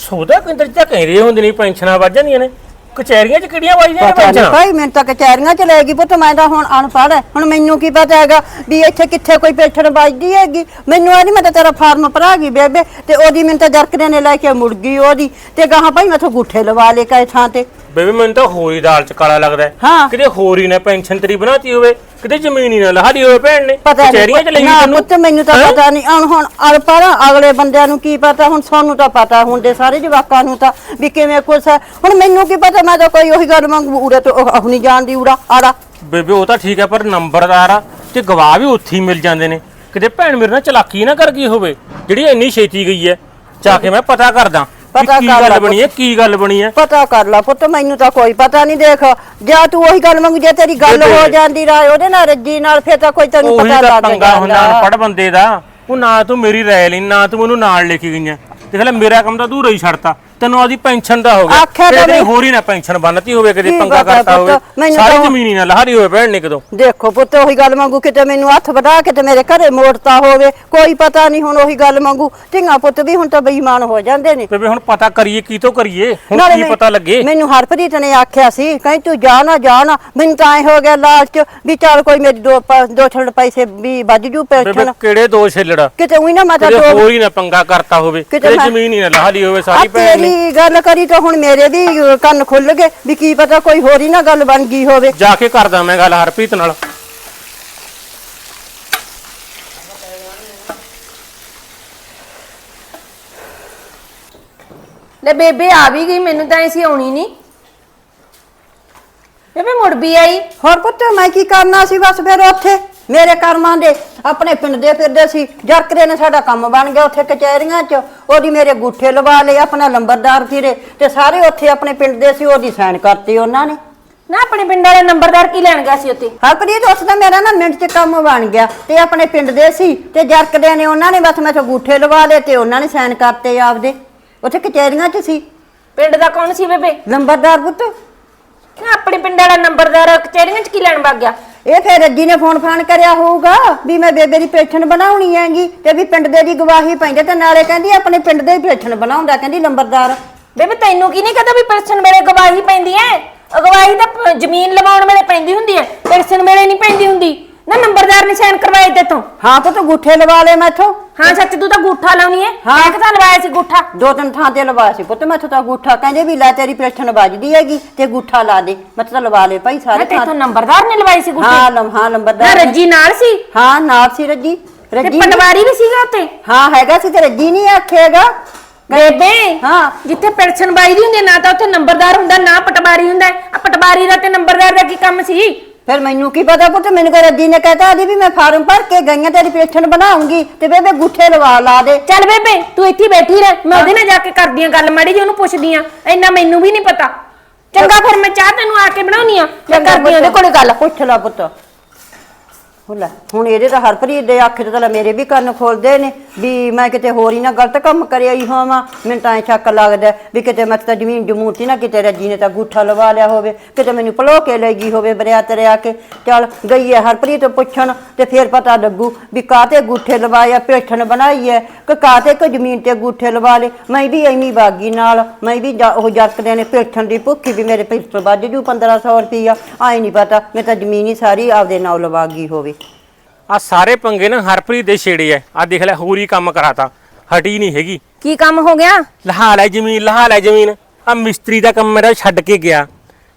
ਸੋਦਾ ਕੇਂਦਰ ਚ ਤਾਂ ਕਹਿੰਦੇ ਹੁੰਦੇ ਨਹੀਂ ਪੈਨਸ਼ਨਾਂ ਵੱਜ ਜਾਂਦੀਆਂ ਨੇ। ਕਚਹਿਰੀਆਂ ਚ ਕਿਹੜੀਆਂ ਵੱਜਦੀਆਂ ਨੇ ਪਤਾ ਨਹੀਂ ਪੈਨਸ਼ਨਾਂ? ਭਾਈ ਮੈਨੂੰ ਤਾਂ ਕਚਹਿਰੀਆਂ ਚ ਲੈ ਗਈ ਪੁੱਤ ਮੈਂ ਤਾਂ ਹੁਣ ਅਨਪੜ੍ਹ ਹੈ ਹੁਣ ਮੈਨੂੰ ਕੀ ਪਤਾ ਹੈਗਾ ਵੀ ਇੱਥੇ ਕਿੱਥੇ ਕੋਈ ਪੇਛਣ ਵੱਜਦੀ ਹੈਗੀ। ਮੈਨੂੰ ਆ ਨਹੀਂ ਮੈਂ ਤਾਂ ਤੇਰਾ ਫਾਰਮ ਭਰਾ ਗਈ ਬੇਬੇ ਤੇ ਉਹਦੀ ਮੈਨੂੰ ਤਾਂ ਜਰਕਦੇ ਨੇ ਲੈ ਕੇ ਮੁੜ ਗਈ ਉਹਦੀ। ਤੇ ਗਾਹਾਂ ਭਾਈ ਮੈਂ ਤਾਂ ਗੁੱਠੇ ਲਵਾ ਲੇ ਕਈ ਥਾਂ ਤੇ। ਬੇਬੇ ਮੈਨੂੰ ਤਾਂ ਹੋਰੀ ਦਾਲ ਚ ਕਾਲਾ ਲੱਗਦਾ ਹੈ। ਹਾਂ। ਕਿਤੇ ਹੋਰੀ ਨੇ ਪੈਨਸ਼ਨ ਤੇਰੀ ਬਣਾਤੀ ਹੋਵੇ ਕਿਤੇ ਜ਼ਮੀਨ ਹੀ ਨਾ ਲਹਾਦੀ ਹੋਵੇ ਭੈਣ ਨੇ। ਪਤਾ ਕਚਹਿਰੀਆਂ ਚ ਲਈ ਨਾ ਤੈਨੂੰ? ਪੁੱਤ ਮੈਨੂੰ ਤਾਂ ਹੈਂ? ਪਤਾ ਨਹੀਂ ਹੁਣ ਹੁਣ ਆ, ਅਗਲੇ ਬੰਦਿਆਂ ਨੂੰ ਕੀ ਪਤਾ ਹੁਣ ਸਾਨੂੰ ਤਾਂ ਪਤਾ ਹੁੰਦੇ ਸਾਰੇ ਜਵਾਕਾਂ ਨੂੰ ਤਾਂ ਵੀ ਕਿਵੇਂ ਕੁਛ ਹੈ। ਹੁਣ ਮੈਨੂੰ ਕੀ ਪਤਾ ਮੈਂ ਤਾਂ ਕੋਈ ਉਹੀ ਗੱਲ ਮੰਗੂ ਉਰੇ ਤੋਂ ਉਹ ਨਹੀਂ ਜਾਣਦੀ ਉਰਾ ਆੜਾ ਬੇਬੇ ਉਹ ਤਾਂ ਠੀਕ ਹੈ ਪਰ ਨੰਬਰਦਾਰ ਆ। ਤੇ ਗਵਾਹ ਵੀ ਉੱਥੇ ਹੀ ਮਿਲ ਜਾਂਦੇ ਨੇ ਕਿਤੇ ਭੈਣ ਮੇਰੇ ਨਾਲ ਚਲਾਕੀ ਨਾ ਕਰ ਗਈ ਹੋਵੇ ਜਿਹੜੀ ਇੰਨੀ ਛੇਤੀ ਗਈ ਹੈ। ਜਾ ਕੇ ਮੈਂ ਪਤਾ ਕਰਦਾ। ਪਤਾ ਕੀ ਕਰ ਲੈ ਗੱਲ ਬਣੀ ਹੈ ਕੀ ਗੱਲ ਬਣੀ ਹੈ? ਪਤਾ ਕਰ ਲਾ ਪੁੱਤ ਮੈਨੂੰ ਤਾਂ ਕੋਈ ਪਤਾ ਨਹੀਂ ਦੇਖ। ਜਾਂ ਤੂੰ ਉਹੀ ਗੱਲ ਮੰਗੂ ਜੇ ਤੇਰੀ ਗੱਲ। ਹੋ ਜਾਂਦੀ ਰਾਏ ਉਹਦੇ ਨਾਲ ਰੱਜੀ ਨਾਲ ਫਿਰ ਤਾਂ ਕੋਈ ਤੈਨੂੰ ਉਹੀ ਪਤਾ ਤਾਂ ਲੱਗ ਪੰਗਾ ਹੁੰਦਾ ਅਨਪੜ੍ਹ ਬੰਦੇ ਦਾ। ਉਹ ਨਾ ਤੂੰ ਮੇਰੀ ਰਾਇ ਲਈ ਨਾ ਤੂੰ ਮੈਨੂੰ ਨਾਲ ਲੈ ਕੇ ਗਈਆਂ। ਦੇਖ ਲੈ ਮੇਰਾ ਕੰਮ ਤਾਂ ਦੂਰ ਹੀ ਛੱਡਤਾ। ਤੈਨੂੰ ਆਦੀ ਪੈਨਸ਼ਨ ਦਾ ਹੋ ਗਿਆ। ਆਖਿਆ ਤਾਂ ਨਹੀਂ। ਹੋਰ ਹੀ ਨਾ ਪੈਨਸ਼ਨ ਬੰਨਤੀ ਹੋਵੇ ਕਦੇ ਕੀ ਪੰਗਾ ਪਤਾ ਕਰਤਾ ਪੁੱਤ, ਹੋਵੇ। ਮੈਨੂੰ ਸਾਰੀ ਤਾਂ ਉਹ- ਜ਼ਮੀਨ ਹੀ ਨਾ ਲਹਾਰੀ ਹੋਵੇ ਭੈਣ ਨੇ ਕਦੋਂ ਦੇਖੋ ਪੁੱਤ ਉਹੀ ਗੱਲ ਮੰਗੂ ਕਿਤੇ ਮੈਨੂੰ ਹੱਥ ਵਧਾ ਕੇ ਤੇ ਮੇਰੇ ਘਰੇ ਮੋੜਤਾ ਹੋਵੇ। ਕੋਈ ਪਤਾ ਨਹੀਂ ਹੁਣ ਉਹੀ ਗੱਲ ਮੰਗੂ। ਧੀਆਂ ਪੁੱਤ ਵੀ ਹੁਣ ਤਾਂ ਬੇਈਮਾਨ ਹੋ ਜਾਂਦੇ ਨੇ। ਬੇਬੇ ਹੁਣ ਪਤਾ ਕਰੀਏ ਕੀ ਤੋਂ ਕਰੀਏ। ਹੁਣ ਨਾਲੇ ਕੀ ਮੈਂ- ਪਤਾ ਲੱਗੇ। ਮੈਨੂੰ ਹਰਪ੍ਰੀਤ ਨੇ ਆਖਿਆ ਸੀ ਕਹੀਂ ਤੂੰ ਜਾ ਨਾ ਜਾ ਨਾ। ਮੈਨੂੰ ਤਾਂ ਐ ਹੋ ਗਿਆ ਲਾਲਚ ਵੀ ਚੱਲ ਕੋਈ ਮੇਰੀ ਦੋ ਪ- ਦੋ ਛੜ ਪੈਸੇ ਵੀ ਵੱਜ ਜੂ ਬੇਬੇ ਪੈਨਸ਼ਨ ਕਿਹੜੇ ਦੋ ਛੇਲੜਾ? ਕਿਤੇ ਉਹੀ ਨਾ ਮੈਂ ਤਾਂ ਕਿਤੇ ਦੋ ਹੋਰ ਹੀ ਨਾ ਪੰਗਾ ਕਰਤਾ ਹੋਵੇ। ਕਿਤੇ ਕਿਤੇ ਮੈਂ- ਜ਼ਮੀਨ ਹੀ ਨਾ ਲਹਾਲੀ ਹੋਵੇ ਆ ਸਾਰੀ ਭੈਣ ਤੇਰੀ ਗੱਲ ਕਰੀ ਤਾਂ ਹੁਣ ਮੇਰੇ ਵੀ ਕੰਨ ਖੁੱਲ ਗਏ ਵੀ ਕੀ ਪਤਾ ਕੋਈ ਹੋਰ ਹੀ ਨਾ ਗੱਲ ਬਣ ਗਈ ਹੋਵੇ। ਜਾ ਕੇ ਕਰਦਾ ਮੈਂ ਗੱਲ ਹਰਪ੍ਰੀਤ ਨਾਲ। ਲੈ ਬੇਬੇ ਆ ਵੀ ਗਈ ਮੈਨੂੰ ਤਾਂ ਐਸੀ ਆਉਣੀ ਨਹੀਂ ਬੇਬੇ ਮੁੜ ਵੀ ਆਈ। ਹੋਰ ਪੁੱਤ ਮੈਂ ਕੀ ਕਰਨਾ ਸੀ ਬਸ ਫਿਰ ਉੱਥੇ? ਮੇਰੇ ਕਰਮਾਂ ਦੇ ਆਪਣੇ ਪਿੰਡ ਦੇ ਫਿਰਦੇ ਸੀ। ਜਰਕਰੇ ਨੇ ਸਾਡਾ ਕੰਮ ਬਣ ਗਿਆ ਉੱਥੇ ਕਚਹਿਰੀਆਂ 'ਚ। ਉਹਦੀ ਮੇਰੇ ਗੁੱਠੇ ਲਵਾ ਲਏ ਆਪਣਾ ਲੰਬਰਦਾਰ ਫਿਰੇ ਤੇ ਸਾਰੇ ਉੱਥੇ ਆਪਣੇ ਪਿੰਡ ਦੇ ਸੀ ਉਹਦੀ ਸਾਈਨ ਕਰਤੀ ਉਹਨਾਂ ਨੇ। ਨਾ ਆਪਣੇ ਪਿੰਡ ਵਾਲੇ ਨੰਬਰਦਾਰ ਕੀ ਲੈਣ ਗਿਆ ਸੀ ਉੱਥੇ? ਹਰਪ੍ਰੀਤ ਉਸ ਦਾ ਮੇਰਾ ਨਾ ਮਿੰਟ 'ਚ ਕੰਮ ਬਣ ਗਿਆ ਤੇ ਆਪਣੇ ਪਿੰਡ ਦੇ ਸੀ ਤੇ ਜਰਕਦੇ ਨੇ ਉਹਨਾਂ ਨੇ ਬਸ ਮੈਥੋਂ ਗੁੱਠੇ ਲਵਾ ਲਏ ਤੇ ਉਹਨਾਂ ਨੇ ਸਾਈਨ ਕਰਤੇ ਆਪਦੇ। ਉੱਥੇ ਕਚਹਿਰੀਆਂ 'ਚ ਸੀ। ਪਿੰਡ ਦਾ ਕੌਣ ਸੀ ਬੇਬੇ? ਲੰਬਰਦਾਰ ਪੁੱਤ। ਨਾ ਆਪਣੇ ਪਿੰਡ ਵਾਲਾ ਨੰਬਰਦਾਰ ਕਚਹਿਰੀਆਂ 'ਚ ਕੀ ਲੈਣ ਵਗ ਗਿਆ? ਇਹ ਫਿਰ ਰੱਜੀ ਨੇ ਫੋਨ ਫਾਨ ਕਰਿਆ ਹੋਊਗਾ ਵੀ ਮੈਂ ਬੇਬੇ ਦੀ ਪੇਛਣ ਬਣਾਉਣੀ ਹੈਗੀ ਤੇ ਵੀ ਪਿੰਡ ਦੇ ਦੀ ਗਵਾਹੀ ਪੈਂਦੇ ਤੇ ਨਾਲੇ ਕਹਿੰਦੀ ਆਪਣੇ ਪਿੰਡ ਦੇ ਹੀ ਪੇਛਣ ਬਣਾਉਂਦਾ ਕਹਿੰਦੀ ਲੰਬਰਦਾਰ। ਬੇਬੇ ਤੈਨੂੰ ਕੀ ਨਹੀਂ ਕਹਦਾ ਵੀ ਪੈਨਸ਼ਨ ਵੇਲੇ ਗਵਾਹੀ ਪੈਂਦੀ ਐ? ਗਵਾਹੀ ਤਾਂ ਪ- ਜ਼ਮੀਨ ਲਵਾਉਣ ਵੇਲੇ ਪੈਂਦੀ ਹੁੰਦੀ ਐ ਪੈਨਸ਼ਨ ਵੇਲੇ ਨਹੀਂ ਪੈਂਦੀ ਹੁੰਦੀ। ਨਾ ਨੰਬਰਦਾਰ ਨੇ ਸਾਈਨ ਕਰਵਾਏ ਤੇ ਤੋਂ ਹਾਂ ਪੁੱਤ ਗੁੱਠੇ ਲਵਾ ਲੈ ਮੈਥੋਂ। ਹਾਂ ਸੱਚ ਤੂੰ ਤਾਂ ਗੂਠਾ ਲਾਉਣੀ ਹੈ। ਹਾਂ। ਤਾਂ ਲਵਾਇਆ ਸੀ ਗੂਠਾ। ਦੋ ਤਿੰਨ ਥਾਂ ਤੇ ਲਵਾਇਆ ਸੀ ਪੁੱਤ ਮੈਥੋਂ ਤਾਂ ਗੁੱਠਾ ਕਹਿੰਦੇ ਵੀ ਲੈ ਤੇਰੀ ਪੇਠਣ ਵੱਜਦੀ ਹੈਗੀ ਤੇ ਗੁੱਠਾ ਲਾ ਦੇ। ਮੈਂ ਤਾਂ ਲਵਾ ਲੈ ਭਾਈ ਸਾਰੇ ਥਾਂ ਤੇਥੋਂ ਨੰਬਰਦਾਰ ਨੇ ਲਵਾਈ ਸੀ ਗੂਠੇ? ਹਾਂ ਲਮ ਹਾਂ ਨਾ ਲੰਬਰਦਾਰ ਰੱਜੀ ਨਾਲ ਸੀ? ਹਾਂ ਨਾਲ ਸੀ ਰੱਜੀ। ਤੇ ਰੱਜੀ ਪਟਵਾਰੀ ਵੀ ਸੀਗਾ ਉੱਤੇ ਹਾਂ ਹੈਗਾ ਸੀ ਤੇ ਰੱਜੀ ਨਹੀਂ ਆਖੇਗਾ ਬੇਬੇ ਹਾਂ। ਜਿੱਥੇ ਪੈਨਸ਼ਨ ਬਾਈ ਦੀ ਹੁੰਦੀ ਹੈ, ਨਾ ਤਾਂ ਉੱਥੇ ਨੰਬਰਦਾਰ ਹੁੰਦਾ ਨਾ ਪਟਵਾਰੀ ਹੁੰਦਾ। ਆ ਪਟਵਾਰੀ ਦਾ ਤੇ ਨੰਬਰਦਾਰ ਦਾ ਕੀ ਕੰਮ ਸੀ? ਫਿਰ ਮੈਨੂੰ ਕੀ ਪਤਾ ਪੁੱਤ? ਮੈਨੂੰ ਕਹ ਰੱਜੀ ਨੇ ਕਹਤਾ ਆਦੀ ਵੀ ਮੈਂ ਫਾਰਮ ਭਰ ਕੇ ਗਈਆਂ ਤੇਰੀ ਪੇਠਣ ਬਣਾਉਂਗੀ ਤੇ ਬੇਬੇ ਗੁੱਠੇ ਲਵਾ ਲਾ ਦੇ। ਚੱਲ ਬੇਬੇ ਤੂੰ ਇੱਥੇ ਹੀ ਬੈਠੀ ਰਹਿ। ਮੈਂ ਉਹਦੇ ਨਾਲ ਜਾ ਕੇ ਕਰਦੀ ਆ ਗੱਲ ਮਾੜੀ ਜੀ ਉਹਨੂੰ ਪੁੱਛਦੀ ਆ ਇੰਨਾ ਮੈਨੂੰ ਵੀ ਨਹੀਂ ਪਤਾ। ਚੰਗਾ ਫਿਰ ਮੈਂ ਚਾਹ ਤੈਨੂੰ ਆ ਕੇ ਬਣਾਉਣੀ ਆ ਮੈਂ ਕਰਦੀ ਆ ਉਹਦੇ ਕੋਲੇ ਗੱਲ। ਪੁੱਛ ਲਾ ਪੁੱਤ। ਹੁਲਾ ਹੁਣ ਇਹਦੇ ਤਾਂ ਹਰਪ੍ਰੀਤ ਦੇ ਅੱਖ ਤੇ ਤਾਂ ਮੇਰੇ ਵੀ ਕੰਨ ਖੋਲਦੇ ਨੇ, ਵੀ ਮੈਂ ਕਿਤੇ ਹੋਰ ਹੀ ਨਾ ਗਲਤ ਕੰਮ ਕਰਿਆ ਹੀ ਹੋਵਾਂ। ਮੈਨੂੰ ਤਾਂ ਐਂ ਸ਼ੱਕ ਲੱਗਦਾ ਵੀ ਕਿਤੇ ਮੈਂ ਤਾਂ ਜ਼ਮੀਨ ਜਮੂਤੀ ਨਾ ਕਿਤੇ ਰੱਜੀ ਨੇ ਤਾਂ ਗੂਠਾ ਲਵਾ ਲਿਆ ਹੋਵੇ, ਕਿਤੇ ਮੈਨੂੰ ਭਲੋ ਕੇ ਲੈ ਗਈ ਹੋਵੇ ਬਰਿਆ ਤਰਿਆ ਕੇ। ਚੱਲ ਗਈ ਹੈ ਹਰਪ੍ਰੀਤ ਪੁੱਛਣ ਤੇ ਫੇਰ ਪਤਾ ਲੱਗੂ ਵੀ ਕਾਤੇ ਗੂਠੇ ਲਵਾਇਆ ਪੇਠਣ ਬਣਾਈ ਹੈ ਕਿ ਕਾਤੇ ਕੋ ਜ਼ਮੀਨ ਤੇ ਗੂਠੇ ਲਵਾ ਲੇ ਮੈਂ ਵੀ ਐਵੇਂ ਬਾਗੀ ਨਾਲ, ਮੈਂ ਵੀ ਜਾ- ਉਹ ਜਰਕਦੇ ਨੇ ਪੇਠਣ ਦੀ ਭੁੱਖੀ ਵੀ ਮੇਰੇ ਪਿਸਤਲ ਵੱਜ ਜੂ 1500 ਰੁਪਈਆ। ਆਈ ਨਹੀਂ ਪਤਾ, ਮੈਂ ਤਾਂ ਜ਼ਮੀਨ ਹੀ ਸਾਰੀ ਆਪਦੇ ਨਾਲ ਲਵਾ ਗਈ ਹੋਵੇ। ਆ ਸਾਰੇ ਪੰਗੇ ਨਾ ਹਰਪ੍ਰੀਤ ਦੇ ਛੇੜੇ ਐ। ਆ ਦੇਖ ਲੈ ਹੋਰ ਹੀ ਕੰਮ ਕਰਾਤਾ। ਹਟੀ ਨਹੀਂ ਹੈਗੀ। ਕੀ ਕੰਮ ਹੋ ਗਿਆ? ਲਹਾ ਲੈ ਜ਼ਮੀਨ ਲਹਾ ਲੈ ਜ਼ਮੀਨ। ਆ ਮਿਸਤਰੀ ਦਾ ਕੰਮ ਮੇਰਾ ਛੱਡ ਕੇ ਗਿਆ।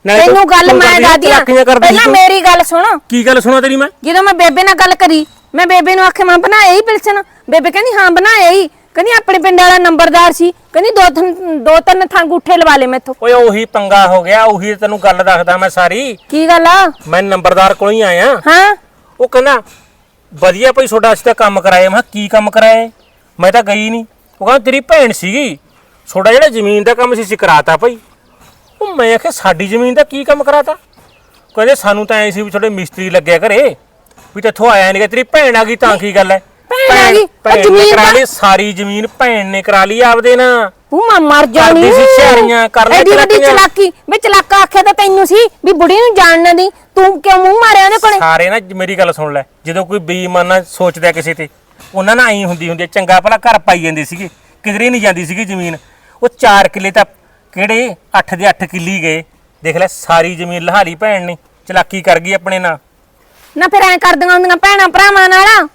ਨਾਲੇ ਤੈਨੂੰ ਗੱਲ ਤੂੰ ਮੈਂ ਕਰਦੀ ਆ। ਕਰਦੀ ਪਹਿਲਾਂ ਤੂੰ। ਮੇਰੀ ਗੱਲ ਸੁਣ। ਕੀ ਗੱਲ ਸੁਣਾ ਤੇਰੀ ਮੈਂ? ਜਦੋਂ ਮੈਂ ਬੇਬੇ ਨਾਲ ਗੱਲ ਕਰੀ ਮੈਂ ਬੇਬੇ ਨੂੰ ਆਖਿਆ ਮੈਂ ਬਣਾਇਆ ਹੀ ਪਿਲਸਨ ਬੇਬੇ ਕਹਿੰਦੀ ਹਾਂ ਬਣਾਇਆ ਹੀ। ਕਹਿੰਦੀ ਆਪਣੇ ਪਿੰਡ ਵਾਲਾ ਨੰਬਰਦਾਰ ਸੀ। ਕਹਿੰਦੀ ਦੋ ਤਿੰਨ ਦੋ ਤਿੰਨ ਥਾਂ ਗੁੱਠੇ ਲਵਾ ਲੇ ਮੈਥੋਂ। ਓਏ ਉਹੀ ਪੰਗਾ ਹੋ ਗਿਆ ਉਹੀ ਤੈਨੂੰ ਗੱਲ ਦੱਸਦਾ ਮੈਂ ਸਾਰੀ। ਕੀ ਗੱਲ ਆ? ਮੈਂ ਨੰਬਰਦਾਰ ਕੋਲ ਹੀ ਆਇਆ। ਹਾਂ। ਉਹ ਕਹਿੰਦਾ ਵਧੀਆ ਭਾਈ ਤੁਹਾਡਾ ਅਸੀਂ ਤਾਂ ਕੰਮ ਕਰਾਏ। ਮੈਂ ਕਿਹਾ, ਕੀ ਕੰਮ ਕਰਾਏ? ਮੈਂ ਤਾਂ ਗਈ ਨਹੀਂ। ਉਹ ਕਹਿੰਦਾ ਤੇਰੀ ਭੈਣ ਸੀਗੀ। ਤੁਹਾਡਾ ਜਿਹੜਾ ਜ਼ਮੀਨ ਦਾ ਕੰਮ ਸੀ ਅਸੀਂ ਕਰਾਤਾ ਭਾਈ। ਉਹ ਮੈਂ ਆਖਿਆ ਸਾਡੀ ਜ਼ਮੀਨ ਦਾ ਕੀ ਕੰਮ ਕਰਾਤਾ? ਕਹਿੰਦੇ ਸਾਨੂੰ ਤਾਂ ਐ ਸੀ ਵੀ ਤੁਹਾਡੇ ਮਿਸਤਰੀ ਲੱਗਿਆ ਘਰੇ ਵੀ ਤੇਥੋਂ ਆਇਆ ਨਹੀਂ ਤੇਰੀ ਭੈਣ ਆ ਗਈ ਤਾਂ ਕੀ ਗੱਲ ਹੈ? ਭੈਣ ਆ ਗਈ? ਉਹ ਭੈਣ ਨੇ ਜ਼ਮੀਨ ਕਰਾ ਤਾਂ- ਲਈ ਸਾਰੀ ਜ਼ਮੀਨ ਭੈਣ ਨੇ ਕਰਾ ਲਈ ਆਪਦੇ ਨਾਲ। ਤੂੰ ਮਾ ਮਰ ਜਾਣੀ ਕਰਦੀ ਸੀ ਹੁਸ਼ਿਆਰੀਆਂ, ਕਰ ਲੈ ਐਡੀ ਵੱਡੀ ਚਲਾਕੀਆਂ। ਚਲਾਕੀ ਵੇ ਚਲਾਕਾ ਆਖਿਆ ਤਾਂ ਤੈਨੂੰ ਸੀ ਵੀ ਬੁੜੀ ਨੂੰ ਜਾਣ ਨਾ ਦੀ। ਤੂੰ ਕਿਉਂ ਮੂੰਹ ਮਾਰਿਆ ਉਹਦੇ ਕੋਲੇ? ਸਾਰੇ ਨਾ ਮੇਰੀ ਗੱਲ ਸੁਣ ਲੈ ਜਦੋਂ ਕੋਈ ਬੇਈਮਾਨਾ ਸੋਚਦਾ ਕਿਸੇ ਤੇ ਉਹਨਾਂ ਨਾਲ ਐਂ ਹੁੰਦੀ ਹੁੰਦੀ ਹੈ, ਚੰਗਾ ਭਲਾ ਘਰ ਪਾਈ ਜਾਂਦੇ ਸੀਗੇ ਕਿਧਰੇ ਨਹੀਂ ਜਾਂਦੀ ਸੀਗੀ ਜ਼ਮੀਨ। ਉਹ 4 ਕਿੱਲੇ ਤਾਂ ਕਿਹੜੇ 8 ਦੇ 8 ਕਿੱਲੀ ਗਏ। ਦੇਖ ਲੈ ਸਾਰੀ ਜ਼ਮੀਨ ਲਹਾਲੀ ਭੈਣ ਨੇ ਚਲਾਕੀ ਕਰ ਗਈ ਆਪਣੇ ਨਾਲ। ਨਾ ਫਿਰ ਐ ਕਰਦੀਆਂ ਹੁੰਦੀਆਂ ਭੈਣਾਂ ਭਰਾਵਾਂ ਨਾਲ।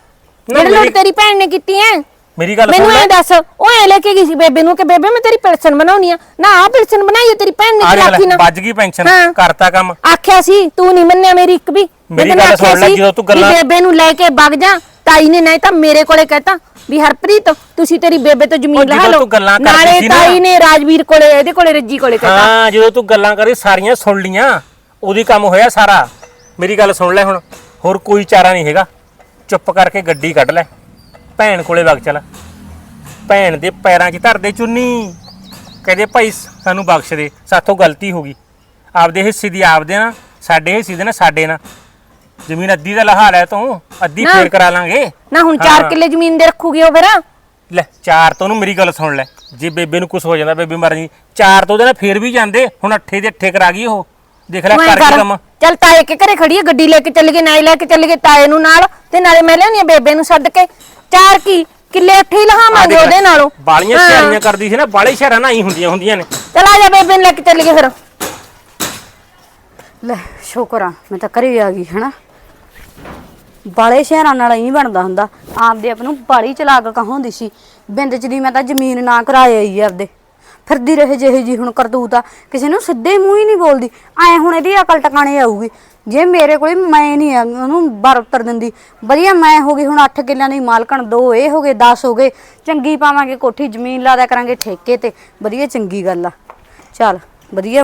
ਜਿਹੜੇ ਲੋਕ ਤੇਰੀ ਭੈਣ ਨੇ ਕੀਤੀ ਐ। ਮੇਰੀ ਗੱਲ ਮੈਨੂੰ ਐ ਲੈ। ਦੱਸ ਉਹ ਐ ਲੈ ਕੇ ਗਈ ਸੀ ਬੇਬੇ ਨੂੰ ਕਿ ਬੇਬੇ ਮੈਂ ਤੇਰੀ ਪਿਲਸਨ ਬਣਾਉਣੀ ਆ। ਨਾ ਆ ਪਿਲਸਨ ਬਣਾਈ ਆ ਤੇਰੀ ਭੈਣ ਨੇ ਚਲਾਕੀ ਨਾਲ ਵੱਜ ਗਈ ਪੈਨਸ਼ਨ। ਕਰਤਾ ਕੰਮ। ਆਖਿਆ ਸੀ ਤੂੰ ਨਹੀਂ ਮੰਨਿਆ ਮੇਰੀ ਇੱਕ ਵੀ। ਮੇਰੀ ਗੱਲ ਸੁਣ ਲੈ, ਜਦੋਂ ਤੂੰ ਗੱਲਾਂ- ਬੇਬੇ ਨੂੰ ਲੈ ਕੇ ਵਗ ਜਾ ਤਾਈ ਨੇ ਨਹੀਂ ਤਾਂ ਮੇਰੇ ਕੋਲੇ ਕਹਿਤਾ ਵੀ ਹਰਪ੍ਰੀਤ ਤੁਸੀਂ ਤੇਰੀ ਬੇਬੇ ਤੋਂ ਜ਼ਮੀਨ ਲਹਾ ਲਓ। ਨਾਲੇ ਨਾ- ਤਾਈ ਨੇ ਰਾਜਵੀਰ ਕੋਲੇ ਇਹਦੇ ਕੋਲੇ ਰੱਜੀ ਕੋਲੇ ਕਹਿਤਾ। ਹਾਂ ਜਦੋਂ ਤੂੰ ਗੱਲਾਂ ਕਰੀ ਸਾਰੀਆਂ ਸੁਣ ਲੀਆਂ ਉਹਦੀ ਕੰਮ ਹੋਇਆ ਸਾਰਾ। ਮੇਰੀ ਗੱਲ ਸੁਣ ਲੈ ਹੁਣ ਹੋਰ ਕੋਈ ਚਾਰਾ ਨਹੀਂ ਹੈਗਾ। ਚੁੱਪ ਕਰਕੇ ਗੱਡੀ ਕੱਢ ਲੈ। ਭੈਣ ਕੋਲੇ ਵਗ ਚੱਲ। ਭੈਣ ਦੇ ਪੈਰਾਂ 'ਚ ਧਰ ਦੇ ਚੁੰਨੀ। ਕਹਦੇ ਭਾਈ ਸਾਨੂੰ ਬਖਸ਼ ਦੇ। ਸਾਥੋਂ ਗਲਤੀ ਹੋ ਗਈ। ਆਪਦੇ ਹਿੱਸੇ ਦੀ ਆਪਦੇ ਨਾ ਸਾਡੇ ਹਿੱਸੇ ਦੇ ਨਾ ਸਾਡੇ ਨਾ। ਜ਼ਮੀਨ ਅੱਧੀ ਦਾ ਲਹਾ ਲੈ ਤੂੰ ਅੱਧੀ ਨਾ। ਫੇਰ ਕਰਾ ਲਾਂਗੇ। ਨਾ ਹੁਣ 4 ਹਾਂ। ਕਿੱਲੇ ਜ਼ਮੀਨ ਦੇ ਰੱਖੂਗੀ ਉਹ ਫਿਰ। ਲੈ ਚਾਰ ਤੋਂ ਉਹਨੂੰ ਮੇਰੀ ਗੱਲ ਸੁਣ ਲੈ। ਜੇ ਬੇਬੇ ਨੂੰ ਕੁਝ ਹੋ ਜਾਂਦਾ ਬੇਬੇ ਮਰ ਜੀ ਚਾਰ ਤੋਂ ਉਹਦੇ ਨਾਲ ਫੇਰ ਵੀ ਜਾਂਦੇ। ਹੁਣ ਅੱਠੇ ਦੇ ਅੱਠੇ ਕਰਾ ਗਈ ਉਹ। ਦੇਖ ਲੈ ਤੂੰ ਐਂ ਕਰ ਕੀ ਕੰਮ। ਚੱਲ ਤਾਏ ਕੇ ਘਰੇ ਖੜੀ ਹੈ ਗੱਡੀ ਲੈ ਕੇ ਚੱਲ ਗਏ ਨਾਲੇ ਲੈ ਕੇ ਚੱਲ ਗਏ ਤਾਏ ਨੂੰ ਨਾਲ ਤੇ ਨਾਲੇ ਮੈਂ ਲਿਆਉਣੀ ਆ ਬੇਬੇ ਨੂੰ ਛੱਡ ਕੇ। ਚਾਰ ਕੀ? ਕਿੱਲੇ ਹੀ ਲਹਾਵਾਂਗੇ ਉਹਦੇ ਨਾਲੋਂ। ਬਾਲੀਆਂ ਹਾਂ। ਸਿਆਰੀਆਂ ਕਰਦੀ ਸੀ ਨਾ ਬਾਲੇ ਸ਼ਹਿਰਾਂ ਨਾਲ ਹੀ ਹੁੰਦੀਆਂ ਹੁੰਦੀਆਂ ਨੇ। ਚੱਲ ਆ ਜਾ ਬੇਬੇ ਨੂੰ ਲੈ ਕੇ ਚੱਲ ਗਏ ਫਿਰ। ਲੈ ਸ਼ੁਕਰ ਆ ਮੈਂ ਤਾਂ ਘਰੇ ਆ ਗਈ ਹਨਾ? ਬਾਲੇ ਸ਼ਹਿਰਾਂ ਨਾਲ ਹੀ ਬਣਦਾ ਹੁੰਦਾ ਆਪਦੇ ਆਪ ਨੂੰ ਬਾਲੀ ਚਲਾਕ ਕਹਾਉਂਦੀ ਸੀ ਬਿੰਦ ਚ ਦੀ ਮੈਂ ਤਾਂ ਜ਼ਮੀਨ ਨਾ ਕਰਾਇਆ ਹੀ ਆਪਦੇ। ਫਿਰਦੀ ਰਹੇ ਜਿਹੇ ਜੀ ਹੁਣ ਕਰਤੂਤ ਆ, ਕਿਸੇ ਨੂੰ ਸਿੱਧੇ ਮੂੰਹ ਹੀ ਨਹੀਂ ਬੋਲਦੀ। ਐ ਹੁਣ ਇਹਦੀ ਅਕਲ ਟਿਕਾਣੇ ਆਊਗੀ। ਜੇ ਮੇਰੇ ਕੋਲ ਮੈਂ ਨਹੀਂ ਆ, ਉਹਨੂੰ ਬਾਰ ਉੱਤਰ ਦਿੰਦੀ। ਵਧੀਆ ਮੈਂ ਹੋ ਗਈ ਹੁਣ 8 ਕਿੱਲਿਆਂ ਦੀ ਮਾਲਕਣ, ਦੋ ਇਹ ਹੋ ਗਏ 10 ਹੋ ਗਏ। ਚੰਗੀ ਪਾਵਾਂਗੇ ਕੋਠੀ, ਜ਼ਮੀਨ ਲਾ ਦਿਆ ਕਰਾਂਗੇ ਠੇਕੇ ਤੇ। ਵਧੀਆ ਚੰਗੀ ਗੱਲ ਆ। ਚੱਲ, ਵਧੀਆ